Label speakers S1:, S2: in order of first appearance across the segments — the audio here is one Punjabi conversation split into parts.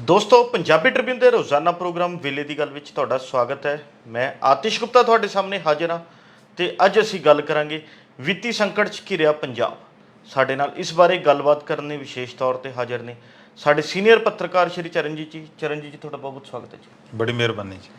S1: ਦੋਸਤੋ ਪੰਜਾਬੀ ਟ੍ਰਿਬਿਊਨ ਦੇ ਰੋਜ਼ਾਨਾ ਪ੍ਰੋਗਰਾਮ ਵੇਲੇ ਦੀ ਗੱਲ ਵਿੱਚ ਤੁਹਾਡਾ ਸਵਾਗਤ ਹੈ। ਮੈਂ ਆਤਿਸ਼ ਗੁਪਤਾ ਤੁਹਾਡੇ ਸਾਹਮਣੇ ਹਾਜ਼ਰ ਹਾਂ ਤੇ ਅੱਜ ਅਸੀਂ ਗੱਲ ਕਰਾਂਗੇ ਵਿੱਤੀ ਸੰਕਟ 'ਚ ਘਿਰਿਆ ਪੰਜਾਬ। ਸਾਡੇ ਨਾਲ ਇਸ ਬਾਰੇ ਗੱਲਬਾਤ ਕਰਨ ਲਈ ਵਿਸ਼ੇਸ਼ ਤੌਰ ਤੇ ਹਾਜ਼ਰ ਨੇ ਸਾਡੇ ਸੀਨੀਅਰ ਪੱਤਰਕਾਰ ਸ਼੍ਰੀ ਚਰਨਜੀਤ ਜੀ। ਚਰਨਜੀਤ ਜੀ ਤੁਹਾਡਾ ਬਹੁਤ ਬਹੁਤ ਸਵਾਗਤ ਹੈ ਜੀ।
S2: ਬੜੀ ਮਿਹਰਬਾਨੀ ਜੀ।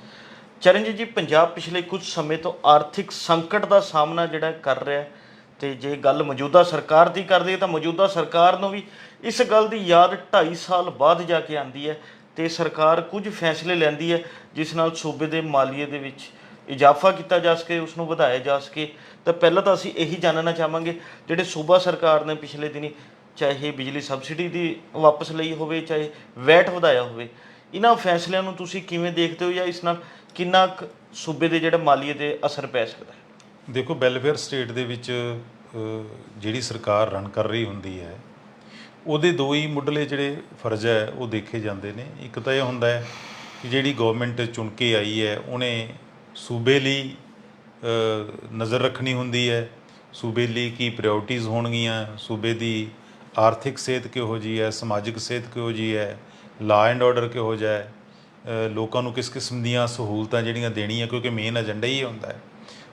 S1: ਚਰਨਜੀਤ ਜੀ ਪੰਜਾਬ ਪਿਛਲੇ ਕੁਝ ਸਮੇਂ ਤੋਂ ਆਰਥਿਕ ਸੰਕਟ ਦਾ ਸਾਹਮਣਾ ਜਿਹੜਾ ਕਰ ਰਿਹਾ ਹੈ ਤੇ ਜੇ ਗੱਲ ਮੌਜੂਦਾ ਸਰਕਾਰ ਦੀ ਕਰਦੇ ਤਾਂ ਮੌਜੂਦਾ ਸਰਕਾਰ ਨੂੰ ਵੀ ਇਸ ਗੱਲ ਦੀ ਯਾਦ 2.5 ਸਾਲ ਬਾਅਦ ਜਾ ਕੇ ਆਂਦੀ ਹੈ ਤੇ ਸਰਕਾਰ ਕੁਝ ਫੈਸਲੇ ਲੈਂਦੀ ਹੈ, ਜਿਸ ਨਾਲ ਸੂਬੇ ਦੇ ਮਾਲੀਏ ਦੇ ਵਿੱਚ ਇਜ਼ਾਫਾ ਕੀਤਾ ਜਾ ਸਕੇ, ਉਸ ਨੂੰ ਵਧਾਇਆ ਜਾ ਸਕੇ। ਤਾਂ ਪਹਿਲਾਂ ਤਾਂ ਅਸੀਂ ਇਹੀ ਜਾਣਨਾ ਚਾਹਾਂਗੇ, ਜਿਹੜੇ ਸੂਬਾ ਸਰਕਾਰ ਨੇ ਪਿਛਲੇ ਦਿਨੀ ਚਾਹੇ ਬਿਜਲੀ ਸਬਸਿਡੀ ਦੀ ਵਾਪਸ ਲਈ ਹੋਵੇ, ਚਾਹੇ ਵੈਟ ਵਧਾਇਆ ਹੋਵੇ, ਇਹਨਾਂ ਫੈਸਲਿਆਂ ਨੂੰ ਤੁਸੀਂ ਕਿਵੇਂ ਦੇਖਦੇ ਹੋ ਜਾਂ ਇਸ ਨਾਲ ਕਿੰਨਾ ਕੁ ਸੂਬੇ ਦੇ ਜਿਹੜੇ ਮਾਲੀਏ ਤੇ ਅਸਰ ਪੈ ਸਕਦਾ ਹੈ?
S2: ਦੇਖੋ ਵੈਲਫੇਅਰ ਸਟੇਟ ਦੇ ਵਿੱਚ ਜਿਹੜੀ ਸਰਕਾਰ ਰਨ ਕਰ ਰਹੀ ਹੁੰਦੀ ਹੈ ਉਹਦੇ ਦੋ ਹੀ ਮੁੱਢਲੇ ਜਿਹੜੇ ਫਰਜ਼ ਹੈ, ਉਹ ਦੇਖੇ ਜਾਂਦੇ ਨੇ। ਇੱਕ ਤਾਂ ਇਹ ਹੁੰਦਾ ਹੈ ਕਿ ਜਿਹੜੀ ਗਵਰਨਮੈਂਟ ਚੁਣ ਕੇ ਆਈ ਹੈ, ਉਹਨੇ ਸੂਬੇ ਲਈ ਨਜ਼ਰ ਰੱਖਣੀ ਹੁੰਦੀ ਹੈ। ਸੂਬੇ ਲਈ ਕੀ ਪ੍ਰਾਇੋਰਟੀਜ਼ ਹੋਣਗੀਆਂ? ਸੂਬੇ ਦੀ ਆਰਥਿਕ ਸਿਹਤ ਕਿਹੋ ਜੀ ਹੈ? ਸਮਾਜਿਕ ਸਿਹਤ ਕਿਹੋ ਜੀ ਹੈ? ਲਾ ਐਂਡ ਆਰਡਰ ਕਿਹੋ ਜਿਹਾ ਹੈ? ਲੋਕਾਂ ਨੂੰ ਕਿਸ ਕਿਸਮ ਦੀਆਂ ਸਹੂਲਤਾਂ ਜਿਹੜੀਆਂ ਦੇਣੀਆਂ? ਕਿਉਂਕਿ ਮੇਨ ਏਜੰਡਾ ਹੀ ਇਹ ਹੁੰਦਾ ਹੈ।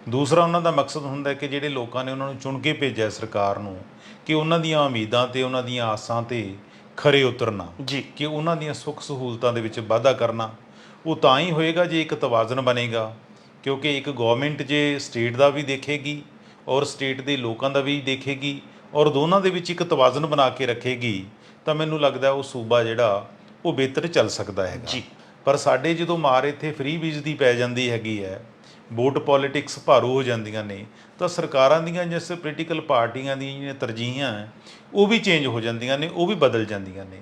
S2: ਦੂਸਰਾ ਉਹਨਾਂ ਦਾ ਮਕਸਦ ਹੁੰਦਾ ਕਿ ਜਿਹੜੇ ਲੋਕਾਂ ਨੇ ਉਹਨਾਂ ਨੂੰ ਚੁਣ ਕੇ ਭੇਜਿਆ ਸਰਕਾਰ ਨੂੰ ਕਿ ਉਹਨਾਂ ਦੀਆਂ ਉਮੀਦਾਂ ਤੇ ਉਹਨਾਂ ਦੀਆਂ ਆਸਾਂ ਤੇ ਖਰੇ ਉਤਰਨਾ
S1: ਜੀ
S2: ਕਿ ਉਹਨਾਂ ਦੀਆਂ ਸੁੱਖ ਸਹੂਲਤਾਂ ਦੇ ਵਿੱਚ ਵਾਧਾ ਕਰਨਾ ਉਹ ਤਾਂ ਹੀ ਹੋਏਗਾ ਜੇ ਇੱਕ ਤਵਾਜ਼ਨ ਬਣੇਗਾ ਕਿਉਂਕਿ ਇੱਕ ਗਵਰਨਮੈਂਟ ਜੇ ਸਟੇਟ ਦਾ ਵੀ ਦੇਖੇਗੀ ਔਰ ਸਟੇਟ ਦੇ ਲੋਕਾਂ ਦਾ ਵੀ ਦੇਖੇਗੀ ਔਰ ਦੋਨਾਂ ਦੇ ਵਿੱਚ ਇੱਕ ਤਵਾਜ਼ਨ ਬਣਾ ਕੇ ਰੱਖੇਗੀ ਤਾਂ ਮੈਨੂੰ ਲੱਗਦਾ ਉਹ ਸੂਬਾ ਜਿਹੜਾ ਉਹ ਬਿਹਤਰ ਚੱਲ ਸਕਦਾ ਹੈਗਾ
S1: ਜੀ।
S2: ਪਰ ਸਾਡੇ ਜਦੋਂ ਮਾਰ ਇੱਥੇ ਫ੍ਰੀ ਬੀਜ ਦੀ ਪੈ ਜਾਂਦੀ ਹੈਗੀ ਹੈ ਵੋਟ ਪੋਲਿਟਿਕਸ ਭਾਰੂ ਹੋ ਜਾਂਦੀਆਂ ਨੇ ਤਾਂ ਸਰਕਾਰਾਂ ਦੀਆਂ ਜਿਸ ਪੋਲੀਟੀਕਲ ਪਾਰਟੀਆਂ ਦੀਆਂ ਜਿਹੜੀਆਂ ਤਰਜੀਹਾਂ ਉਹ ਵੀ ਚੇਂਜ ਹੋ ਜਾਂਦੀਆਂ ਨੇ ਉਹ ਵੀ ਬਦਲ ਜਾਂਦੀਆਂ ਨੇ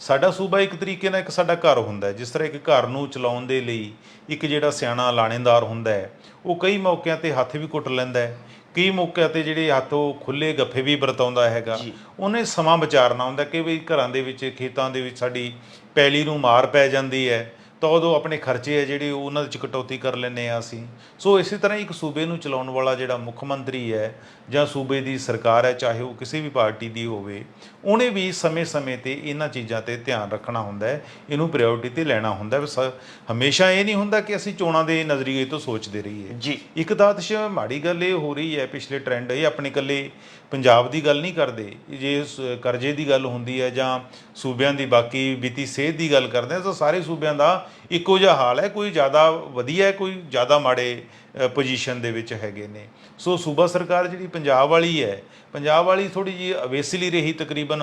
S2: ਸਾਡਾ ਸੂਬਾ ਇੱਕ ਤਰੀਕੇ ਨਾਲ ਇੱਕ ਸਾਡਾ ਘਰ ਹੁੰਦਾ ਹੈ ਜਿਸ ਤਰ੍ਹਾਂ ਇੱਕ ਘਰ ਨੂੰ ਚਲਾਉਣ ਦੇ ਲਈ ਇੱਕ ਜਿਹੜਾ ਸਿਆਣਾ ਲਾਣੇਦਾਰ ਹੁੰਦਾ ਹੈ ਉਹ ਕਈ ਮੌਕਿਆਂ ਤੇ ਹੱਥ ਵੀ ਕੁੱਟ ਲੈਂਦਾ ਹੈ ਕਈ ਮੌਕਿਆਂ ਤੇ ਜਿਹੜੇ ਹੱਥ ਉਹ ਖੁੱਲੇ ਗੱਫੇ ਵੀ ਵਰਤਾਉਂਦਾ ਹੈਗਾ। ਉਹਨੇ ਸਮਾਂ ਵਿਚਾਰਨਾ ਹੁੰਦਾ ਕਿ ਵੀ ਘਰਾਂ ਦੇ ਵਿੱਚ ਖੇਤਾਂ ਦੇ ਵਿੱਚ ਸਾਡੀ ਪੈਲੀ ਨੂੰ ਮਾਰ ਪੈ ਜਾਂਦੀ ਹੈ ਤਾਂ ਉਦੋਂ ਆਪਣੇ ਖਰਚੇ ਹੈ ਜਿਹੜੇ ਉਹ ਉਹਨਾਂ 'ਚ ਕਟੌਤੀ ਕਰ ਲੈਂਦੇ ਆ ਅਸੀਂ। ਸੋ ਇਸੇ ਤਰ੍ਹਾਂ ਇੱਕ ਸੂਬੇ ਨੂੰ ਚਲਾਉਣ ਵਾਲਾ ਜਿਹੜਾ ਮੁੱਖ ਮੰਤਰੀ ਹੈ ਜਾਂ ਸੂਬੇ ਦੀ ਸਰਕਾਰ ਹੈ ਚਾਹੇ ਉਹ ਕਿਸੇ ਵੀ ਪਾਰਟੀ ਦੀ ਹੋਵੇ ਉਹਨੇ ਵੀ ਸਮੇਂ-ਸਮੇਂ ਤੇ ਇਹਨਾਂ ਚੀਜ਼ਾਂ ਤੇ ਧਿਆਨ ਰੱਖਣਾ ਹੁੰਦਾ ਹੈ ਇਹਨੂੰ ਪ੍ਰਾਇੋਰਟੀ ਤੇ ਲੈਣਾ ਹੁੰਦਾ ਹੈ। ਹਮੇਸ਼ਾ ਇਹ ਨਹੀਂ ਹੁੰਦਾ ਕਿ ਅਸੀਂ ਚੋਣਾਂ ਦੇ ਨਜ਼ਰੀਏ ਤੋਂ ਸੋਚਦੇ ਰਹੀਏ।
S1: ਜੀ।
S2: ਇੱਕ ਤਾਂ ਅਤਿਸ਼ ਮਾੜੀ ਗੱਲ ਇਹ ਹੋ ਰਹੀ ਹੈ ਪਿਛਲੇ ਟ੍ਰੈਂਡ ਇਹ ਆਪਣੇ ਇਕੱਲੇ ਪੰਜਾਬ ਦੀ ਗੱਲ ਨਹੀਂ ਕਰਦੇ। ਜੇ ਕਰਜ਼ੇ ਦੀ ਗੱਲ ਹੁੰਦੀ ਹੈ ਜਾਂ ਸੂਬਿਆਂ ਦੀ ਬਾਕੀ ਵਿੱਤੀ ਸਿਹਤ ਦੀ ਗੱਲ ਕਰਦੇ ਹਾਂ ਤਾਂ ਸਾਰੇ ਸੂਬਿਆਂ ਦਾ ਇੱਕੋ ਜਿਹਾ ਹਾਲ ਹੈ। ਕੋਈ ਜ਼ਿਆਦਾ ਵਧੀਆ ਹੈ ਕੋਈ ਜ਼ਿਆਦਾ ਮਾੜੇ ਪੋਜੀਸ਼ਨ ਦੇ ਵਿੱਚ ਹੈਗੇ ਨੇ। ਸੋ ਸੂਬਾ ਸਰਕਾਰ ਜਿਹੜੀ ਪੰਜਾਬ ਵਾਲੀ ਹੈ ਪੰਜਾਬ ਵਾਲੀ ਥੋੜੀ ਜੀ ਅਵੇਸਲੀ ਰਹੀ ਤਕਰੀਬਨ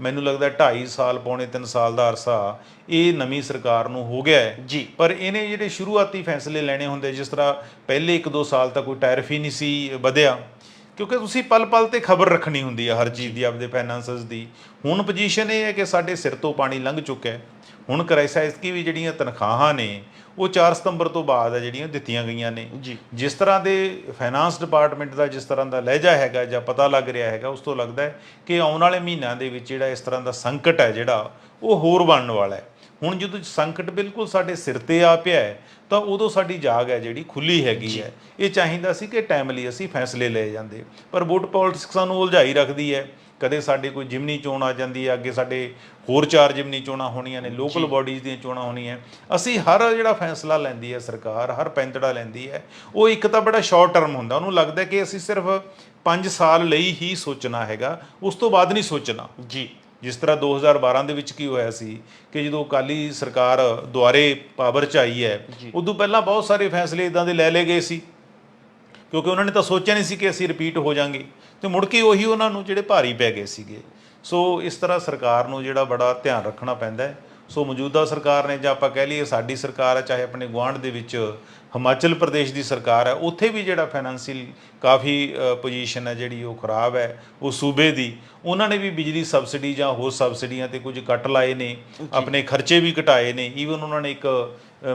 S2: ਮੈਨੂੰ ਲੱਗਦਾ 2.5 ਸਾਲ ਪੌਣੇ 3 ਸਾਲ ਦਾ ਅਰਸਾ ਇਹ ਨਵੀਂ ਸਰਕਾਰ ਨੂੰ ਹੋ ਗਿਆ
S1: ਜੀ।
S2: ਪਰ ਇਹਨੇ ਜਿਹੜੇ ਸ਼ੁਰੂਆਤੀ ਫੈਸਲੇ ਲੈਣੇ ਹੁੰਦੇ ਜਿਸ ਤਰ੍ਹਾਂ ਪਹਿਲੇ 1-2 ਸਾਲ ਤੱਕ ਕੋਈ ਟੈਰਿਫ ਹੀ ਨਹੀਂ ਸੀ ਵਧਿਆ। ਕਿਉਂਕਿ ਤੁਸੀਂ ਪਲ-ਪਲ ਤੇ ਖਬਰ ਰੱਖਣੀ ਹੁੰਦੀ ਹੈ ਹਰ ਚੀਜ਼ ਦੀ ਆਪਦੇ ਫਾਈਨਾਂਸਸ ਦੀ। ਹੁਣ ਪੋਜੀਸ਼ਨ ਇਹ ਹੈ ਕਿ ਸਾਡੇ ਸਿਰ ਤੋਂ ਪਾਣੀ ਲੰਘ ਚੁੱਕਾ ਹੈ। ਹੁਣ ਕ੍ਰਾਈਸਿਸ ਕੀ ਵੀ ਜਿਹੜੀਆਂ ਤਨਖਾਹਾਂ ਨੇ ਉਹ 4 ਸਤੰਬਰ ਤੋਂ ਬਾਅਦ ਹੈ ਜਿਹੜੀਆਂ ਦਿੱਤੀਆਂ ਗਈਆਂ ਨੇ।
S1: ਜੀ।
S2: ਜਿਸ ਤਰ੍ਹਾਂ ਦੇ ਫਾਈਨਾਂਸ ਡਿਪਾਰਟਮੈਂਟ ਦਾ ਜਿਸ ਤਰ੍ਹਾਂ ਦਾ ਲਹਿਜਾ ਹੈਗਾ ਜਾਂ ਪਤਾ ਲੱਗ ਰਿਹਾ ਹੈਗਾ ਉਸ ਤੋਂ ਲੱਗਦਾ ਹੈ ਕਿ ਆਉਣ ਵਾਲੇ ਮਹੀਨਿਆਂ ਦੇ ਵਿੱਚ ਜਿਹੜਾ ਇਸ ਤਰ੍ਹਾਂ ਦਾ ਸੰਕਟ ਹੈ ਜਿਹੜਾ ਉਹ ਹੋਰ ਬਣਨ ਵਾਲਾ ਹੈ। ਹੁਣ ਜਦੋਂ ਸੰਕਟ ਬਿਲਕੁਲ ਸਾਡੇ ਸਿਰ ਤੇ ਆ ਪਿਆ ਹੈ ਤਾਂ ਉਦੋਂ ਸਾਡੀ ਜਾਗ ਹੈ ਜਿਹੜੀ ਖੁੱਲੀ ਹੈਗੀ ਹੈ। ਇਹ ਚਾਹੀਦਾ ਸੀ ਕਿ ਟਾਈਮਲੀ ਅਸੀਂ ਫੈਸਲੇ ਲਏ ਜਾਂਦੇ। ਪਰ ਵੋਟ ਪੋਲਿਟਿਕਸ ਸਾਨੂੰ ਉਲਝਾਈ ਰੱਖਦੀ ਹੈ। ਕਦੇ ਸਾਡੇ ਕੋਈ ਜਿਮਨੀ ਚੋਣ ਆ ਜਾਂਦੀ ਹੈ ਅੱਗੇ ਸਾਡੇ ਹੋਰ ਚਾਰ ਜਿਮਨੀ ਚੋਣਾਂ ਹੋਣੀਆਂ ਨੇ ਲੋਕਲ ਬਾਡੀਜ਼ ਦੀਆਂ ਚੋਣਾਂ ਹੋਣੀਆਂ। ਅਸੀਂ ਹਰ ਜਿਹੜਾ ਫੈਸਲਾ ਲੈਂਦੀ ਹੈ ਸਰਕਾਰ ਹਰ ਪੈਂਤੜਾ ਲੈਂਦੀ ਹੈ ਉਹ ਇੱਕ ਤਾਂ ਬੜਾ ਸ਼ਾਰਟ ਟਰਮ ਹੁੰਦਾ। ਉਹਨੂੰ ਲੱਗਦਾ ਕਿ ਅਸੀਂ ਸਿਰਫ 5 ਸਾਲ ਲਈ ਹੀ ਸੋਚਣਾ ਹੈਗਾ ਉਸ ਤੋਂ ਬਾਅਦ ਨਹੀਂ ਸੋਚਣਾ।
S1: ਜੀ।
S2: ਜਿਸ ਤਰ੍ਹਾਂ 2012 ਦੇ ਵਿੱਚ ਕੀ ਹੋਇਆ ਸੀ ਕਿ ਜਦੋਂ ਅਕਾਲੀ ਸਰਕਾਰ ਦੁਆਰੇ ਪਾਵਰ 'ਚ ਆਈ ਹੈ ਉਦੋਂ ਪਹਿਲਾਂ ਬਹੁਤ ਸਾਰੇ ਫੈਸਲੇ ਇਦਾਂ ਦੇ ਲੈ ਲਏ ਗਏ ਸੀ। ਕਿਉਂਕਿ ਉਹਨਾਂ ਨੇ ਤਾਂ ਸੋਚਿਆ ਨਹੀਂ ਸੀ ਕਿ ਅਸੀਂ ਰਿਪੀਟ ਹੋ ਜਾਾਂਗੇ। ਤੇ ਮੁੜ ਕੇ ਉਹੀ ਉਹਨਾਂ ਨੂੰ ਜਿਹੜੇ ਭਾਰੀ ਪੈ ਗਏ ਸੀਗੇ। ਸੋ ਇਸ ਤਰ੍ਹਾਂ ਸਰਕਾਰ ਨੂੰ ਜਿਹੜਾ ਬੜਾ ਧਿਆਨ ਰੱਖਣਾ ਪੈਂਦਾ ਹੈ। ਸੋ ਮੌਜੂਦਾ ਸਰਕਾਰ ਨੇ ਜਾਂ ਆਪਾਂ ਕਹਿ ਲਈਏ ਸਾਡੀ ਸਰਕਾਰ ਹੈ ਚਾਹੇ ਆਪਣੇ ਗੁਆਂਢ ਦੇ ਵਿੱਚ ਹਿਮਾਚਲ ਪ੍ਰਦੇਸ਼ ਦੀ ਸਰਕਾਰ ਹੈ ਉੱਥੇ ਵੀ ਜਿਹੜਾ ਫਾਈਨੈਂਸ਼ੀਅਲ ਕਾਫੀ ਪੋਜੀਸ਼ਨ ਹੈ ਜਿਹੜੀ ਉਹ ਖਰਾਬ ਹੈ ਉਹ ਸੂਬੇ ਦੀ ਉਹਨਾਂ ਨੇ ਵੀ ਬਿਜਲੀ ਸਬਸਿਡੀ ਜਾਂ ਹੋਰ ਸਬਸਿਡੀਆਂ ਤੇ ਕੁਝ ਕੱਟ ਲਾਏ ਨੇ ਆਪਣੇ ਖਰਚੇ ਵੀ ਘਟਾਏ ਨੇ ਈਵਨ ਉਹਨਾਂ ਨੇ ਇੱਕ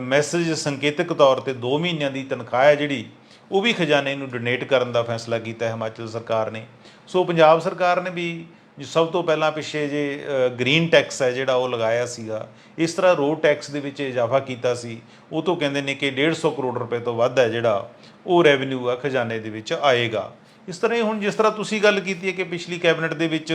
S2: ਮੈਸੇਜ ਸੰਕੇਤਕ ਤੌਰ ਤੇ 2 ਮਹੀਨਿਆਂ ਦੀ ਤਨਖਾਹ ਹੈ ਜਿਹੜੀ ਉਹ ਵੀ ਖਜ਼ਾਨੇ ਨੂੰ ਡੋਨੇਟ ਕਰਨ ਦਾ ਫੈਸਲਾ ਕੀਤਾ ਹੈ ਹਿਮਾਚਲ ਸਰਕਾਰ ਨੇ। ਸੋ ਪੰਜਾਬ ਸਰਕਾਰ ਨੇ ਵੀ ਸਭ ਤੋਂ ਪਹਿਲਾਂ ਪਿੱਛੇ ਜੇ ਗ੍ਰੀਨ ਟੈਕਸ ਹੈ ਜਿਹੜਾ ਉਹ ਲਗਾਇਆ ਸੀਗਾ ਇਸ ਤਰ੍ਹਾਂ ਰੋਡ ਟੈਕਸ ਦੇ ਵਿੱਚ ਇਜ਼ਾਫਾ ਕੀਤਾ ਸੀ। ਉਹ ਤੋਂ ਕਹਿੰਦੇ ਨੇ ਕਿ 150 ਕਰੋੜ ਰੁਪਏ ਤੋਂ ਵੱਧ ਹੈ ਜਿਹੜਾ ਉਹ ਰੈਵਨਿਊ ਆ ਖਜ਼ਾਨੇ ਦੇ ਵਿੱਚ ਆਏਗਾ। ਇਸ ਤਰ੍ਹਾਂ ਹੀ ਹੁਣ ਜਿਸ ਤਰ੍ਹਾਂ ਤੁਸੀਂ ਗੱਲ ਕੀਤੀ ਹੈ ਕਿ ਪਿਛਲੀ ਕੈਬਨਿਟ ਦੇ ਵਿੱਚ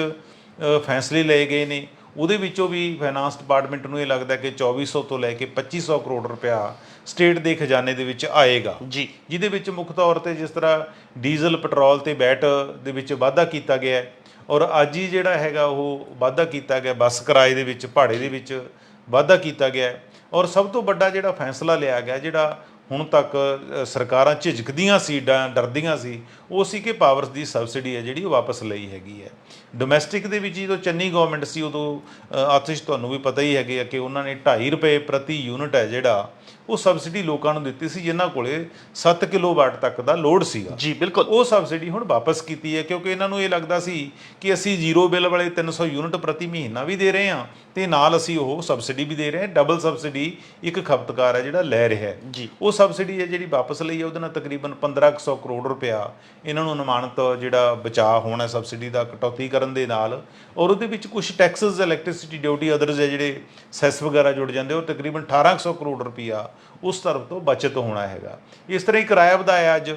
S2: ਫੈਸਲੇ ਲਏ ਗਏ ਨੇ ਉਹਦੇ ਵਿੱਚੋਂ ਵੀ ਫਾਈਨਾਂਸ ਡਿਪਾਰਟਮੈਂਟ ਨੂੰ ਇਹ ਲੱਗਦਾ ਕਿ 2400 ਤੋਂ ਲੈ ਕੇ 2500 ਕਰੋੜ ਰੁਪਇਆ ਸਟੇਟ ਦੇ ਖਜ਼ਾਨੇ ਦੇ ਵਿੱਚ ਆਏਗਾ।
S1: ਜੀ।
S2: ਜਿਹਦੇ ਵਿੱਚ ਮੁੱਖ ਤੌਰ ਤੇ ਜਿਸ ਤਰ੍ਹਾਂ ਡੀਜ਼ਲ ਪੈਟਰੋਲ ਤੇ ਬੈਟ ਦੇ ਵਿੱਚ ਵਾਧਾ ਕੀਤਾ ਗਿਆ ਹੈ ਔਰ ਅੱਜ ਹੀ ਜਿਹੜਾ ਹੈਗਾ ਉਹ ਵਾਧਾ ਕੀਤਾ ਗਿਆ ਬੱਸ ਕਿਰਾਏ ਦੇ ਵਿੱਚ ਭਾੜੇ ਦੇ ਵਿੱਚ ਵਾਧਾ ਕੀਤਾ ਗਿਆ। ਔਰ ਸਭ ਤੋਂ ਵੱਡਾ ਜਿਹੜਾ ਫੈਸਲਾ ਲਿਆ ਗਿਆ ਜਿਹੜਾ ਹੁਣ ਤੱਕ ਸਰਕਾਰਾਂ ਝਿਜਕਦੀਆਂ ਸੀ ਡ- ਡਰਦੀਆਂ ਸੀ ਉਹ ਸੀ ਕਿ ਪਾਵਰਸ ਦੀ ਸਬਸਿਡੀ ਹੈ ਜਿਹੜੀ ਉਹ ਵਾਪਸ ਲਈ ਹੈਗੀ ਹੈ। ਡੋਮੈਸਟਿਕ ਦੇ ਵਿੱਚ ਜਦੋਂ ਚੰਨੀ ਗਵਰਨਮੈਂਟ ਸੀ ਉਦੋਂ ਅ, ਆਤਿਸ਼ ਤੁਹਾਨੂੰ ਵੀ ਪਤਾ ਹੀ ਹੈਗੇ ਆ ਕਿ ਉਹਨਾਂ ਨੇ 2.5 ਰੁਪਏ ਪ੍ਰਤੀ ਯੂਨਿਟ ਹੈ ਜਿਹੜਾ ਉਹ ਸਬਸਿਡੀ ਲੋਕਾਂ ਨੂੰ ਦਿੱਤੀ ਸੀ ਜਿਨ੍ਹਾਂ ਕੋਲੇ 7 ਕਿਲੋਵਾਟ ਤੱਕ ਦਾ ਲੋਡ ਸੀਗਾ।
S1: ਜੀ ਬਿਲਕੁਲ।
S2: ਉਹ ਸਬਸਿਡੀ ਹੁਣ ਵਾਪਸ ਕੀਤੀ ਹੈ ਕਿਉਂਕਿ ਇਹਨਾਂ ਨੂੰ ਇਹ ਲੱਗਦਾ ਸੀ ਕਿ ਅਸੀਂ ਜ਼ੀਰੋ ਬਿੱਲ ਵਾਲੇ 300 ਯੂਨਿਟ ਪ੍ਰਤੀ ਮਹੀਨਾ ਵੀ ਦੇ ਰਹੇ ਹਾਂ ਤੇ ਨਾਲ ਅਸੀਂ ਉਹ ਸਬਸਿਡੀ ਵੀ ਦੇ ਰਹੇ ਹਾਂ। ਡਬਲ ਸਬਸਿਡੀ ਇੱਕ ਖਪਤਕਾਰ ਹੈ ਜਿਹੜਾ ਲੈ ਰਿਹਾ ਹੈ।
S1: ਜੀ।
S2: ਉਹ ਸਬਸਿਡੀ ਹੈ ਜਿਹੜੀ ਵਾਪਸ ਲਈ ਹੈ ਉਹਦੇ ਨਾਲ ਤਕਰੀਬਨ 1500 ਕਰੋੜ ਰੁਪਇਆ ਇਹਨਾਂ ਨੂੰ ਅਨੁਮਾਨਿਤ ਜਿਹੜਾ ਬਚਾਅ ਹੋਣਾ ਸਬਸਿਡੀ ਦਾ ਕਟੌਤੀ ਕਰਨ ਦੇ ਨਾਲ ਔਰ ਉਹਦੇ ਵਿੱਚ ਕੁਝ ਟੈਕਸਸ ਇਲੈਕਟ੍ਰਿਸਿਟੀ ਡਿਊਟੀ ਅਦਰਸ ਹੈ ਜਿਹੜੇ ਸੈਸ ਵਗੈਰਾ ਜੁੜ ਜਾਂਦੇ ਉਹ ਤਕਰੀਬਨ 1800 ਕਰੋੜ ਰੁਪਇਆ ਉਸ ਤਰਫ ਤੋਂ ਬਚਤ ਹੋਣਾ ਹੈਗਾ। ਇਸ ਤਰ੍ਹਾਂ ਹੀ ਕਿਰਾਇਆ ਵਧਾਇਆ ਅੱਜ।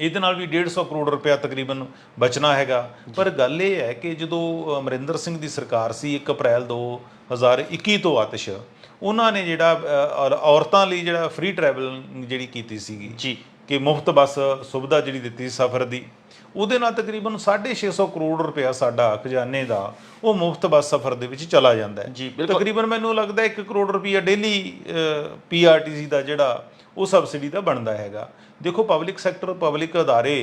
S2: ਇਹਦੇ ਨਾਲ ਵੀ 150 ਕਰੋੜ ਰੁਪਇਆ ਤਕਰੀਬਨ ਬਚਣਾ ਹੈਗਾ। ਪਰ ਗੱਲ ਇਹ ਹੈ ਕਿ ਜਦੋਂ ਅਮਰਿੰਦਰ ਸਿੰਘ ਦੀ ਸਰਕਾਰ ਸੀ 1 ਅਪ੍ਰੈਲ 2021 ਤੋਂ ਆਤਿਸ਼ ਉਹਨਾਂ ਨੇ ਜਿਹੜਾ ਔਰਤਾਂ ਲਈ ਜਿਹੜਾ ਫ੍ਰੀ ਟਰੈਵਲ ਜਿਹੜੀ ਕੀਤੀ ਸੀਗੀ
S1: ਜੀ।
S2: ਕਿ ਮੁਫਤ ਬੱਸ ਸੁਵਿਧਾ ਜਿਹੜੀ ਦਿੱਤੀ ਸੀ ਸਫ਼ਰ ਦੀ ਉਹਦੇ ਨਾਲ ਤਕਰੀਬਨ 650 ਕਰੋੜ ਰੁਪਇਆ ਸਾਡਾ ਖਜ਼ਾਨੇ ਦਾ ਉਹ ਮੁਫਤ ਬੱਸ ਸਫ਼ਰ ਦੇ ਵਿੱਚ ਚਲਾ ਜਾਂਦਾ ਹੈ। ਤਕਰੀਬਨ ਮੈਨੂੰ ਲੱਗਦਾ 1 ਕਰੋੜ ਰੁਪਇਆ ਡੇਲੀ ਪੀਆਰਟੀਸੀ ਦਾ ਜਿਹੜਾ ਉਹ ਸਬਸਿਡੀ ਦਾ ਬਣਦਾ ਹੈਗਾ ਦੇਖੋ ਪਬਲਿਕ ਸੈਕਟਰ ਪਬਲਿਕ ਅਦਾਰੇ